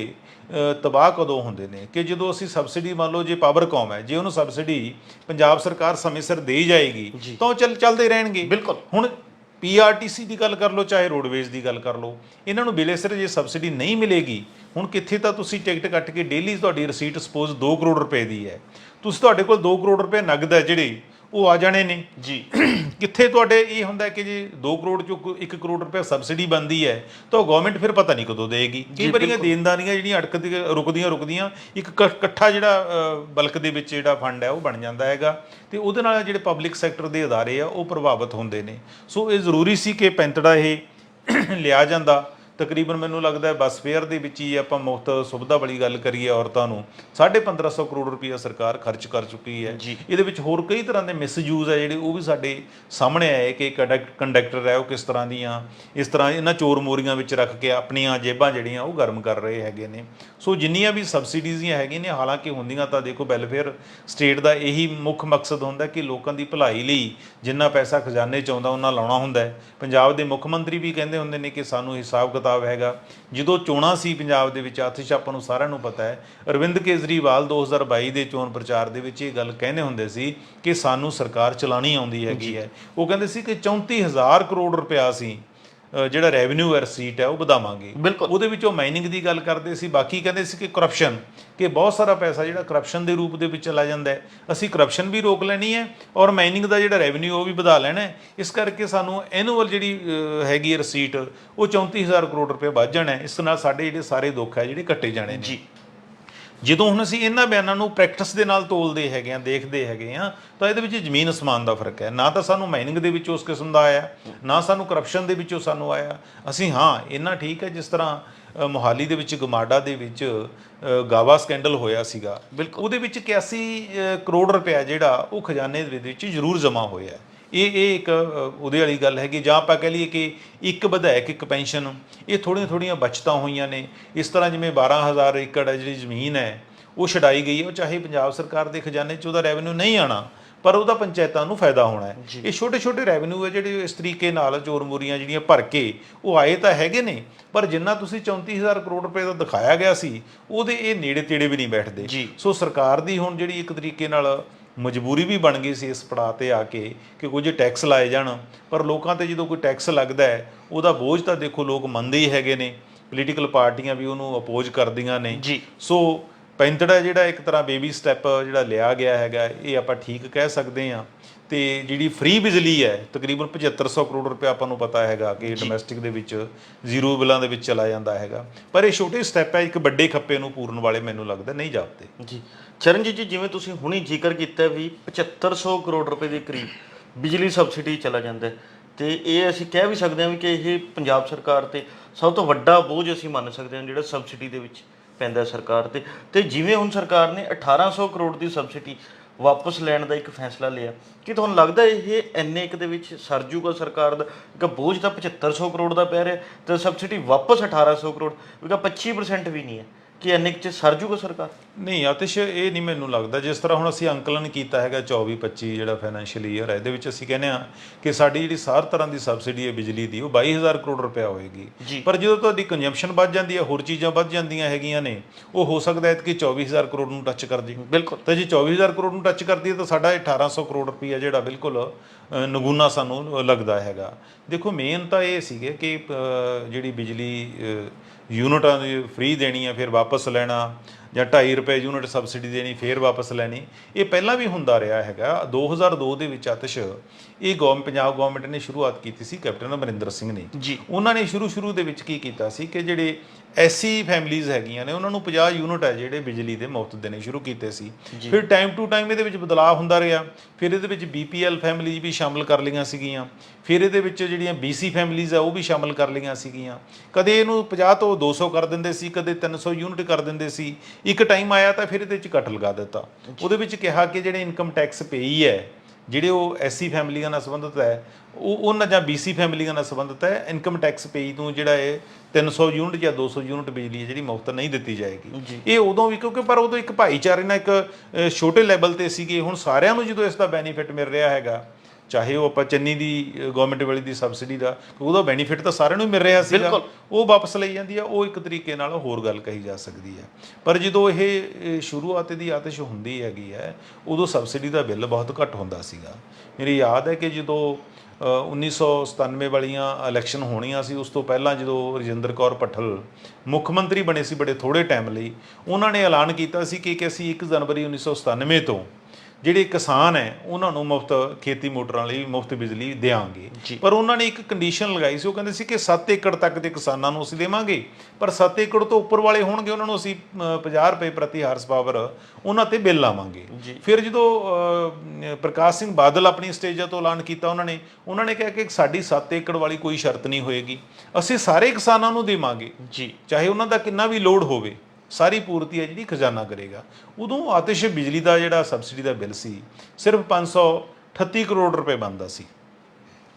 S2: ਤਬਾਹ ਕਦੋਂ ਹੁੰਦੇ ਨੇ ਕਿ ਜਦੋਂ ਅਸੀਂ ਸਬਸਿਡੀ ਮੰਨ ਲਓ ਜੇ ਪਾਵਰਕਾਮ ਹੈ ਜੇ ਉਹਨੂੰ ਸਬਸਿਡੀ ਪੰਜਾਬ ਸਰਕਾਰ ਸਮੇਂ ਸਿਰ ਦੇ ਜਾਏਗੀ ਤਾਂ ਉਹ ਚੱਲ ਚੱਲਦੇ ਰਹਿਣਗੇ
S1: ਬਿਲਕੁਲ।
S2: ਹੁਣ ਪੀਆਰਟੀਸੀ ਦੀ ਗੱਲ ਕਰ ਲਓ, ਚਾਹੇ ਰੋਡਵੇਜ਼ ਦੀ ਗੱਲ ਕਰ ਲਓ, ਇਹਨਾਂ ਨੂੰ ਬਿਲੇ ਸਿਰ ਜੇ ਸਬਸਿਡੀ ਨਹੀਂ ਮਿਲੇਗੀ, ਹੁਣ ਕਿੱਥੇ ਤਾਂ ਤੁਸੀਂ ਟਿਕਟ ਕੱਟ ਕੇ ਡੇਲੀ ਤੁਹਾਡੀ ਰਸੀਟ ਸਪੋਜ਼ 2 ਕਰੋੜ ਰੁਪਏ ਦੀ ਹੈ। ਤੁਸੀਂ ਤੁਹਾਡੇ ਕੋਲ 2 ਕਰੋੜ ਰੁਪਏ ਨਗਦ ਹੈ ਜਿਹੜੇ ਉਹ ਆ ਜਾਣੇ ਨੇ।
S1: ਜੀ।
S2: ਕਿੱਥੇ ਤੁਹਾਡੇ ਇਹ ਹੁੰਦਾ ਕਿ ਜੇ 2 ਕਰੋੜ ਚੋਂ 1 ਕਰੋੜ ਰੁਪਏ ਸਬਸਿਡੀ ਬੰਦੀ ਹੈ ਤਾਂ ਗਵਰਨਮੈਂਟ ਫਿਰ ਪਤਾ ਨਹੀਂ ਕਦੋਂ ਦੇਗੀ ਕਈ ਵਾਰੀਆਂ ਦੇਣਦਾਰੀਆਂ ਜਿਹੜੀਆਂ ਅਟਕਦੀਆਂ ਰੁਕਦੀਆਂ ਰੁਕਦੀਆਂ ਇੱਕ ਇਕੱਠਾ ਜਿਹੜਾ ਬਲਕ ਦੇ ਵਿੱਚ ਜਿਹੜਾ ਫੰਡ ਹੈ ਉਹ ਬਣ ਜਾਂਦਾ ਹੈਗਾ। ਤੇ ਉਹਦੇ ਨਾਲ ਜਿਹੜੇ ਪਬਲਿਕ ਸੈਕਟਰ ਦੇ ਅਦਾਰੇ ਆ ਉਹ ਪ੍ਰਭਾਵਿਤ ਹੁੰਦੇ ਨੇ। ਸੋ ਇਹ ਜ਼ਰੂਰੀ ਸੀ ਕਿ ਪੈਂਤੜਾ ਇਹ ਲਿਆ ਜਾਂਦਾ। ਤਕਰੀਬਨ ਮੈਨੂੰ ਲੱਗਦਾ ਹੈ ਬੱਸ ਫੇਅਰ ਦੇ ਵਿੱਚ ਹੀ ਆਪਾਂ ਮੁਫਤ ਸੁਵਿਧਾ ਵਾਲੀ ਗੱਲ ਕਰੀਏ ਔਰਤਾਂ ਨੂੰ 1550 ਕਰੋੜ ਰੁਪਈਆ ਸਰਕਾਰ ਖਰਚ ਕਰ ਚੁੱਕੀ ਹੈ। ਇਹਦੇ ਵਿੱਚ ਹੋਰ ਕਈ ਤਰ੍ਹਾਂ ਦੇ ਮਿਸਯੂਜ਼ ਹੈ ਜਿਹੜੇ ਉਹ ਵੀ ਸਾਡੇ ਸਾਹਮਣੇ ਆਏ ਕਿ ਕੰਡਕਟ ਕੰਡਕਟਰ ਹੈ ਉਹ ਕਿਸ ਤਰ੍ਹਾਂ ਦੀਆਂ ਇਸ ਤਰ੍ਹਾਂ ਇਹਨਾਂ ਚੋਰ ਮੋਰੀਆਂ ਵਿੱਚ ਰੱਖ ਕੇ ਆਪਣੀਆਂ ਜੇਬਾਂ ਜਿਹੜੀਆਂ ਉਹ ਗਰਮ ਕਰ ਰਹੇ ਹੈਗੇ ਨੇ। ਸੋ ਜਿੰਨੀਆਂ ਵੀ ਸਬਸਿਡੀਜ਼ ਹੈਗੀਆਂ ਨੇ ਹਾਲਾਂਕਿ ਹੁੰਦੀਆਂ ਤਾਂ ਦੇਖੋ ਵੈਲਫੇਅਰ ਸਟੇਟ ਦਾ ਇਹੀ ਮੁੱਖ ਮਕਸਦ ਹੁੰਦਾ ਕਿ ਲੋਕਾਂ ਦੀ ਭਲਾਈ ਲਈ ਜਿੰਨਾ ਪੈਸਾ ਖਜ਼ਾਨੇ ਚ ਆਉਂਦਾ ਉਹਨਾਂ ਲਾਉਣਾ ਹੁੰਦਾ ਹੈ। ਪੰਜਾਬ ਦੇ ਮੁੱਖ ਮੰਤਰੀ ਵੀ ਕਹਿੰਦੇ ਹੁੰਦੇ ਨੇ ਕਿ ਸਾਨੂੰ ਹਿਸਾਬ ਕਿਤਾਬ ਹੈਗਾ। ਜਦੋਂ ਚੋਣਾਂ ਸੀ ਪੰਜਾਬ ਦੇ ਵਿੱਚ ਆਤਿਸ਼ ਆਪਾਂ ਨੂੰ ਸਾਰਿਆਂ ਨੂੰ ਪਤਾ ਹੈ ਅਰਵਿੰਦ ਕੇਜਰੀਵਾਲ 2022 ਦੇ ਚੋਣ ਪ੍ਰਚਾਰ ਦੇ ਵਿੱਚ ਇਹ ਗੱਲ ਕਹਿੰਦੇ ਹੁੰਦੇ ਸੀ ਕਿ ਸਾਨੂੰ ਸਰਕਾਰ ਚਲਾਣੀ ਆਉਂਦੀ ਹੈਗੀ ਹੈ। ਉਹ ਕਹਿੰਦੇ ਸੀ ਕਿ 34000 ਕਰੋੜ ਰੁਪਇਆ ਸੀ ਜਿਹੜਾ ਰੈਵਨਿਊ ਹੈ ਰਸੀਟ ਹੈ ਉਹ ਵਧਾਵਾਂਗੇ।
S1: ਬਿਲਕੁਲ।
S2: ਉਹਦੇ ਵਿੱਚੋਂ ਮਾਈਨਿੰਗ ਦੀ ਗੱਲ ਕਰਦੇ ਸੀ ਬਾਕੀ ਕਹਿੰਦੇ ਸੀ ਕਿ ਕਰਪਸ਼ਨ ਕਿ ਬਹੁਤ ਸਾਰਾ ਪੈਸਾ ਜਿਹੜਾ ਕਰਪਸ਼ਨ ਦੇ ਰੂਪ ਦੇ ਵਿੱਚ ਚਲਾ ਜਾਂਦਾ ਹੈ। ਅਸੀਂ ਕਰਪਸ਼ਨ ਵੀ ਰੋਕ ਲੈਣੀ ਹੈ ਔਰ ਮਾਈਨਿੰਗ ਦਾ ਜਿਹੜਾ ਰੈਵਨਿਊ ਉਹ ਵੀ ਵਧਾ ਲੈਣਾ ਹੈ। ਇਸ ਕਰਕੇ ਸਾਨੂੰ ਐਨੂਅਲ ਜਿਹੜੀ ਹੈਗੀ ਰਸੀਟ ਉਹ 34000 ਕਰੋੜ ਰੁਪਏ ਵੱਧ ਜਾਣਾ ਹੈ। ਇਸ ਨਾਲ ਸਾਡੇ ਜਿਹੜੇ ਸਾਰੇ ਦੁੱਖ ਹੈ ਜਿਹੜੇ ਕੱਟੇ ਜਾਣੇ ਨੇ।
S1: ਜੀ।
S2: ਜਦੋਂ ਹੁਣ ਅਸੀਂ ਇਹਨਾਂ ਬਿਆਨਾਂ ਨੂੰ ਪ੍ਰੈਕਟਿਸ ਦੇ ਨਾਲ ਤੋਲਦੇ ਹੈਗੇ ਆ ਦੇਖਦੇ ਹੈਗੇ ਆ ਤਾਂ ਇਹਦੇ ਵਿੱਚ ਜ਼ਮੀਨ ਅਸਮਾਨ ਦਾ ਫ਼ਰਕ ਹੈ। ਨਾ ਤਾਂ ਸਾਨੂੰ ਮਾਈਨਿੰਗ ਦੇ ਵਿੱਚ ਉਸ ਕਿਸਮ ਦਾ ਆਇਆ ਨਾ ਸਾਨੂੰ ਕਰਪਸ਼ਨ ਦੇ ਵਿੱਚੋਂ ਸਾਨੂੰ ਆਇਆ। ਅਸੀਂ ਹਾਂ ਇੰਨਾ ਠੀਕ ਹੈ ਜਿਸ ਤਰ੍ਹਾਂ ਮੋਹਾਲੀ ਦੇ ਵਿੱਚ ਗਮਾਡਾ ਦੇ ਵਿੱਚ ਗਾਵਾ ਸਕੈਂਡਲ ਹੋਇਆ ਸੀਗਾ। ਉਹਦੇ ਵਿੱਚ 81 ਅ, ਕਰੋੜ ਰੁਪਇਆ ਜਿਹੜਾ ਉਹ ਖਜ਼ਾਨੇ ਦੇ ਵਿੱਚ ਜ਼ਰੂਰ ਜਮ੍ਹਾਂ ਹੋਇਆ ਹੈ। ਇਹ ਇਹ ਇੱਕ ਉਹਦੇ ਵਾਲੀ ਗੱਲ ਹੈਗੀ ਜਾਂ ਆਪਾਂ ਕਹਿ ਲਈਏ ਕਿ ਇੱਕ ਵਿਧਾਇਕ ਇੱਕ ਪੈਨਸ਼ਨ ਇਹ ਥੋੜੀਆਂ ਥੋੜੀਆਂ ਬਚਤਾਂ ਹੋਈਆਂ ਨੇ। ਇਸ ਤਰ੍ਹਾਂ ਜਿਵੇਂ 12000 ਏਕੜ ਜਿਹੜੀ ਜ਼ਮੀਨ ਹੈ ਉਹ ਛਡਾਈ ਗਈ ਹੈ ਉਹ ਚਾਹੇ ਪੰਜਾਬ ਸਰਕਾਰ ਦੇ ਖਜ਼ਾਨੇ 'ਚ ਉਹਦਾ ਰੈਵਨਿਊ ਨਹੀਂ ਆਣਾ ਪਰ ਉਹਦਾ ਪੰਚਾਇਤਾਂ ਨੂੰ ਫਾਇਦਾ ਹੋਣਾ ਹੈ। ਇਹ ਛੋਟੇ ਛੋਟੇ ਰੈਵਨਿਊ ਹੈ ਜਿਹੜੇ ਇਸ ਤਰੀਕੇ ਨਾਲ ਚੋਰ ਮੋਰੀਆਂ ਜਿਹੜੀਆਂ ਭਰ ਕੇ ਉਹ ਆਏ ਤਾਂ ਹੈਗੇ ਨੇ ਪਰ ਜਿੰਨਾ ਤੁਸੀਂ 34000 ਕਰੋੜ ਰੁਪਏ ਦਾ ਦਿਖਾਇਆ ਗਿਆ ਸੀ ਉਹਦੇ ਇਹ ਨੇੜੇ ਤੇੜੇ ਵੀ ਨਹੀਂ ਬੈਠਦੇ। ਸੋ ਸਰਕਾਰ ਦੀ ਹੁਣ ਜਿਹੜੀ ਇੱਕ ਤਰੀਕੇ ਨਾਲ ਮਜਬੂਰੀ ਵੀ ਬਣ ਗਈ ਸੀ ਇਸ ਪੜਾਅ ਤੇ ਆ ਕੇ ਕਿ ਕੁਝ ਟੈਕਸ ਲਾਏ ਜਾਣ। ਪਰ ਲੋਕਾਂ ਤੇ ਜਦੋਂ ਕੋਈ ਟੈਕਸ ਲੱਗਦਾ ਹੈ ਉਹਦਾ ਬੋਝ ਤਾਂ ਦੇਖੋ ਲੋਕ ਮੰਨਦੇ ਹੀ ਹੈਗੇ ਨੇ। ਪੋਲੀਟੀਕਲ ਪਾਰਟੀਆਂ ਵੀ ਉਹਨੂੰ ਅਪੋਜ਼ ਕਰਦੀਆਂ ਨੇ।
S1: ਜੀ।
S2: ਸੋ ਪੈਂਤੜਾ ਜਿਹੜਾ ਇੱਕ ਤਰ੍ਹਾਂ ਬੇਬੀ ਸਟੈਪ ਜਿਹੜਾ ਲਿਆ ਗਿਆ ਹੈਗਾ ਇਹ ਆਪਾਂ ਠੀਕ ਕਹਿ ਸਕਦੇ ਹਾਂ। ਤੇ ਜਿਹੜੀ ਫ੍ਰੀ ਬਿਜਲੀ ਹੈ ਤਕਰੀਬਨ 7500 ਕਰੋੜ ਰੁਪਏ ਆਪਾਂ ਨੂੰ ਪਤਾ ਹੈਗਾ ਕਿ ਡੋਮੈਸਟਿਕ ਦੇ ਵਿੱਚ ਜ਼ੀਰੋ ਬਿੱਲਾਂ ਦੇ ਵਿੱਚ ਚਲਾ ਜਾਂਦਾ ਹੈਗਾ। ਪਰ ਇਹ ਛੋਟੇ ਸਟੈਪ ਹੈ ਇੱਕ ਵੱਡੇ ਖੱਪੇ ਨੂੰ ਪੂਰਨ ਵਾਲੇ ਮੈਨੂੰ ਲੱਗਦਾ ਨਹੀਂ ਜਾਪਦੇ।
S1: ਜੀ। ਚਰਨਜੀਤ ਜੀ, ਜਿਵੇਂ ਤੁਸੀਂ ਹੁਣੀ ਜ਼ਿਕਰ ਕੀਤਾ ਵੀ 7500 ਕਰੋੜ ਰੁਪਏ ਦੇ ਕਰੀਬ ਬਿਜਲੀ ਸਬਸਿਡੀ ਚਲਾ ਜਾਂਦਾ ਹੈ, ਤੇ ਇਹ ਅਸੀਂ ਕਹਿ ਵੀ ਸਕਦੇ ਹਾਂ ਵੀ ਕਿ ਇਹ ਪੰਜਾਬ ਸਰਕਾਰ ਤੇ ਸਭ ਤੋਂ ਵੱਡਾ ਬੋਝ ਅਸੀਂ ਮੰਨ ਸਕਦੇ ਹਾਂ ਜਿਹੜਾ ਸਬਸਿਡੀ ਦੇ ਵਿੱਚ ਪੈਂਦਾ ਸਰਕਾਰ ਤੇ। ਤੇ ਜਿਵੇਂ ਹੁਣ ਸਰਕਾਰ ਨੇ 1800 ਕਰੋੜ ਦੀ ਸਬਸਿਡੀ ਵਾਪਸ ਲੈਣ ਦਾ ਇੱਕ ਫੈਸਲਾ ਲਿਆ, ਕਿ ਤੁਹਾਨੂੰ ਲੱਗਦਾ ਇਹ ਐਨੇ ਕੁ ਦੇ ਵਿੱਚ ਸਰ ਜੂਗਾ ਸਰਕਾਰ ਦਾ? ਕਿ ਬੋਝ ਤਾਂ 7500 ਕਰੋੜ ਦਾ ਪੈ ਰਿਹਾ ਤੇ ਸਬਸਿਡੀ ਵਾਪਸ 1800 ਕਰੋੜ, ਕਿਉਂਕਿ 25% ਵੀ ਨਹੀਂ ਹੈ। ਕਿ ਇੰਨੇ ਕੁ ਚ ਸਰਜੂਗਾ ਸਰਕਾਰ?
S2: ਨਹੀਂ ਆਤਿਸ਼ ਇਹ ਨਹੀਂ ਮੈਨੂੰ ਲੱਗਦਾ। ਜਿਸ ਤਰ੍ਹਾਂ ਹੁਣ ਅਸੀਂ ਅੰਕਲਨ ਕੀਤਾ ਹੈਗਾ 24 25 ਜਿਹੜਾ ਫਾਈਨੈਂਸ਼ੀਅਲ ਈਅਰ ਹੈ ਇਹਦੇ ਵਿੱਚ ਅਸੀਂ ਕਹਿੰਦੇ ਆ ਕਿ ਸਾਡੀ ਜਿਹੜੀ ਸਾਰ ਤਰ੍ਹਾਂ ਦੀ ਸਬਸਿਡੀ ਹੈ ਬਿਜਲੀ ਦੀ ਉਹ 22000 ਕਰੋੜ ਰੁਪਇਆ ਹੋਏਗੀ। ਪਰ ਜਦੋਂ ਤੁਹਾਡੀ ਕੰਜ਼ੰਪਸ਼ਨ ਵੱਧ ਜਾਂਦੀ ਹੈ ਹੋਰ ਚੀਜ਼ਾਂ ਵੱਧ ਜਾਂਦੀਆਂ ਹੈਗੀਆਂ ਨੇ ਉਹ ਹੋ ਸਕਦਾ ਹੈ ਕਿ 24000 ਕਰੋੜ ਨੂੰ ਟੱਚ ਕਰ ਜੇ
S1: ਬਿਲਕੁਲ।
S2: ਤਾਂ ਜੇ 24000 ਕਰੋੜ ਨੂੰ ਟੱਚ ਕਰਦੀ ਹੈ ਤਾਂ ਸਾਡਾ 1800 ਕਰੋੜ ਰੁਪਈਆ ਜਿਹੜਾ ਬਿਲਕੁਲ ਨਗੂਨਾ ਸਾਨੂੰ ਲੱਗਦਾ ਹੈਗਾ। ਦੇਖੋ ਮੇਨ ਤਾਂ ਇਹ ਸੀਗੇ ਕਿ ਜਿਹੜੀ ਬਿਜਲੀ ਯੂਨਿਟਾਂ ਦੀ ਫ੍ਰੀ ਦੇਣੀ ਹੈ ਫਿਰ ਵਾਪਸ ਲੈਣਾ ਜਾਂ 2.5 ਰੁਪਏ ਯੂਨਿਟ ਸਬਸਿਡੀ ਦੇਣੀ ਫਿਰ ਵਾਪਸ ਲੈਣੀ। ਇਹ ਪਹਿਲਾਂ ਵੀ ਹੁੰਦਾ ਰਿਹਾ ਹੈਗਾ। 2002 ਦੇ ਵਿੱਚ ਆਤਿਸ਼ ਇਹ ਗੌਰਮ ਪੰਜਾਬ ਗਵਰਨਮੈਂਟ ਨੇ ਸ਼ੁਰੂਆਤ ਕੀਤੀ ਸੀ ਕੈਪਟਨ ਅਮਰਿੰਦਰ ਸਿੰਘ ਨੇ।
S1: ਜੀ।
S2: ਉਹਨਾਂ ਨੇ ਸ਼ੁਰੂ ਸ਼ੁਰੂ ਦੇ ਵਿੱਚ ਕੀ ਕੀਤਾ ਸੀ ਕਿ ਜਿਹੜੇ ਐਸੀ ਫੈਮਿਲੀਆਂ ਹੈਗੀਆਂ ਨੇ ਉਹਨਾਂ ਨੂੰ 50 ਯੂਨਿਟ ਹੈ ਜਿਹੜੇ ਬਿਜਲੀ ਦੇ ਮੁਫਤ ਦੇਣੇ ਸ਼ੁਰੂ ਕੀਤੇ ਸੀ। ਫਿਰ ਟਾਈਮ ਟੂ ਟਾਈਮ ਇਹਦੇ ਵਿੱਚ ਬਦਲਾਅ ਹੁੰਦਾ ਰਿਹਾ। ਫਿਰ ਇਹਦੇ ਵਿੱਚ ਬੀਪੀਐਲ ਫੈਮਿਲੀਜ਼ ਵੀ ਸ਼ਾਮਲ ਕਰ ਲਈਆਂ ਸੀਗੀਆਂ। ਫਿਰ ਇਹਦੇ ਵਿੱਚ ਜਿਹੜੀਆਂ ਬੀਸੀ ਫੈਮਿਲੀਜ਼ ਆ ਉਹ ਵੀ ਸ਼ਾਮਲ ਕਰ ਲਈਆਂ ਸੀਗੀਆਂ। ਕਦੇ ਇਹਨੂੰ 50 ਤੋਂ 200 ਕਰ ਦਿੰਦੇ ਸੀ ਕਦੇ 300 ਯੂਨਿਟ ਕਰ ਦਿੰਦੇ ਸੀ। ਇੱਕ ਟਾਈਮ ਆਇਆ ਤਾਂ ਫਿਰ ਇਹਦੇ ਵਿੱਚ ਕੱਟ ਲਗਾ ਦਿੱਤਾ। ਉਹਦੇ ਵਿੱਚ ਕਿਹਾ ਕਿ ਜਿਹੜੇ ਇਨਕਮ ਟੈਕਸ ਪੇਈ ਹੈ ਜਿਹੜੇ ਉਹ ਐਸਸੀ ਫੈਮਿਲੀਆਂ ਨਾਲ ਸੰਬੰਧਿਤ ਹੈ ਉਹ ਉਹਨਾਂ ਜਾਂ ਬੀਸੀ ਫੈਮਿਲੀਆਂ ਨਾਲ ਸੰਬੰਧਿਤ ਹੈ ਇਨਕਮ ਟੈਕਸ ਪੇਈ ਨੂੰ ਜਿਹੜਾ ਇਹ 300 ਯੂਨਿਟ ਜਾਂ 200 ਯੂਨਿਟ ਬਿਜਲੀ ਹੈ ਜਿਹੜੀ ਮੁਫਤ ਨਹੀਂ ਦਿੱਤੀ ਜਾਏਗੀ। ਇਹ ਉਦੋਂ ਵੀ ਕਿਉਂਕਿ ਪਰ ਉਦੋਂ ਇੱਕ ਭਾਈਚਾਰੇ ਨਾਲ ਇੱਕ ਛੋਟੇ ਲੈਵਲ ਤੇ ਸੀਗੇ ਹੁਣ ਸਾਰਿਆਂ ਨੂੰ ਜਦੋਂ ਇਸ ਦਾ ਬੈਨੀਫਿਟ ਮਿਲ ਰਿਹਾ ਹੈਗਾ ਚਾਹੇ ਉਹ ਆਪਾਂ ਚੰਨੀ ਦੀ ਗਵਰਨਮੈਂਟ ਵਾਲੀ ਦੀ ਸਬਸਿਡੀ ਦਾ ਉਹਦਾ ਬੈਨੀਫਿਟ ਤਾਂ ਸਾਰਿਆਂ ਨੂੰ ਮਿਲ ਰਿਹਾ ਸੀਗਾ।
S1: ਬਿਲਕੁਲ।
S2: ਉਹ ਵਾਪਸ ਲਈ ਜਾਂਦੀ ਆ ਉਹ ਇੱਕ ਤਰੀਕੇ ਨਾਲ ਹੋਰ ਗੱਲ ਕਹੀ ਜਾ ਸਕਦੀ ਹੈ ਪਰ ਜਦੋਂ ਇਹ ਸ਼ੁਰੂਆਤ ਦੀ ਆਤਿਸ਼ ਹੁੰਦੀ ਹੈਗੀ ਹੈ ਉਦੋਂ ਸਬਸਿਡੀ ਦਾ ਬਿੱਲ ਬਹੁਤ ਘੱਟ ਹੁੰਦਾ ਸੀਗਾ। ਮੇਰੀ ਯਾਦ ਹੈ ਕਿ ਜਦੋਂ ਅ, 1997 ਵਾਲੀਆਂ ਇਲੈਕਸ਼ਨ ਹੋਣੀਆਂ ਸੀ ਉਸ ਤੋਂ ਪਹਿਲਾਂ ਜਦੋਂ ਰਜਿੰਦਰ ਕੌਰ ਪੱਠਲ ਮੁੱਖ ਮੰਤਰੀ ਬਣੇ ਸੀ ਬੜੇ ਥੋੜੇ ਟਾਈਮ ਲਈ ਉਹਨਾਂ ਨੇ ਐਲਾਨ ਕੀਤਾ ਸੀ ਕਿ ਕਿ ਅਸੀਂ 1 ਜਨਵਰੀ 1997 ਤੋਂ ਜਿਹੜੇ ਕਿਸਾਨ ਹੈ ਉਹਨਾਂ ਨੂੰ ਮੁਫਤ ਖੇਤੀ ਮੋਟਰਾਂ ਲਈ ਮੁਫਤ ਬਿਜਲੀ ਦੇਵਾਂਗੇ ਪਰ ਉਹਨਾਂ ਨੇ ਇੱਕ ਕੰਡੀਸ਼ਨ ਲਗਾਈ ਸੀ ਉਹ ਕਹਿੰਦੇ ਸੀ ਕਿ 7 ਏਕੜ ਤੱਕ ਦੇ ਕਿਸਾਨਾਂ ਨੂੰ ਅਸੀਂ ਦੇਵਾਂਗੇ। ਪਰ 7 ਏਕੜ ਤੋਂ ਉੱਪਰ ਵਾਲੇ ਹੋਣਗੇ ਉਹਨਾਂ ਨੂੰ ਅਸੀਂ ਅ, 50 ਰੁਪਏ ਪ੍ਰਤੀ ਹਾਰਸ ਪਾਵਰ ਉਹਨਾਂ ਤੇ ਬਿੱਲ ਲਾਵਾਂਗੇ। ਫਿਰ ਜਦੋਂ ਪ੍ਰਕਾਸ਼ ਸਿੰਘ ਬਾਦਲ ਆਪਣੀ ਸਟੇਜਾਂ ਤੋਂ ਐਲਾਨ ਕੀਤਾ ਉਹਨਾਂ ਨੇ ਉਹਨਾਂ ਨੇ ਕਿਹਾ ਕਿ ਸਾਡੀ 7 ਏਕੜ ਵਾਲੀ ਕੋਈ ਸ਼ਰਤ ਨਹੀਂ ਹੋਏਗੀ। ਅਸੀਂ ਸਾਰੇ ਕਿਸਾਨਾਂ ਨੂੰ ਦੇਵਾਂਗੇ।
S1: ਜੀ।
S2: ਚਾਹੇ ਉਹਨਾਂ ਦਾ ਕਿੰਨਾ ਵੀ ਲੋਡ ਹੋਵੇ ਸਾਰੀ ਪੂਰਤੀ ਹੈ ਜਿਹੜੀ ਖਜ਼ਾਨਾ ਕਰੇਗਾ। ਉਦੋਂ ਆਤਿਸ਼ ਬਿਜਲੀ ਦਾ ਜਿਹੜਾ ਸਬਸਿਡੀ ਦਾ ਬਿੱਲ ਸੀ ਸਿਰਫ 538 ਕਰੋੜ ਰੁਪਏ ਬਣਦਾ ਸੀ।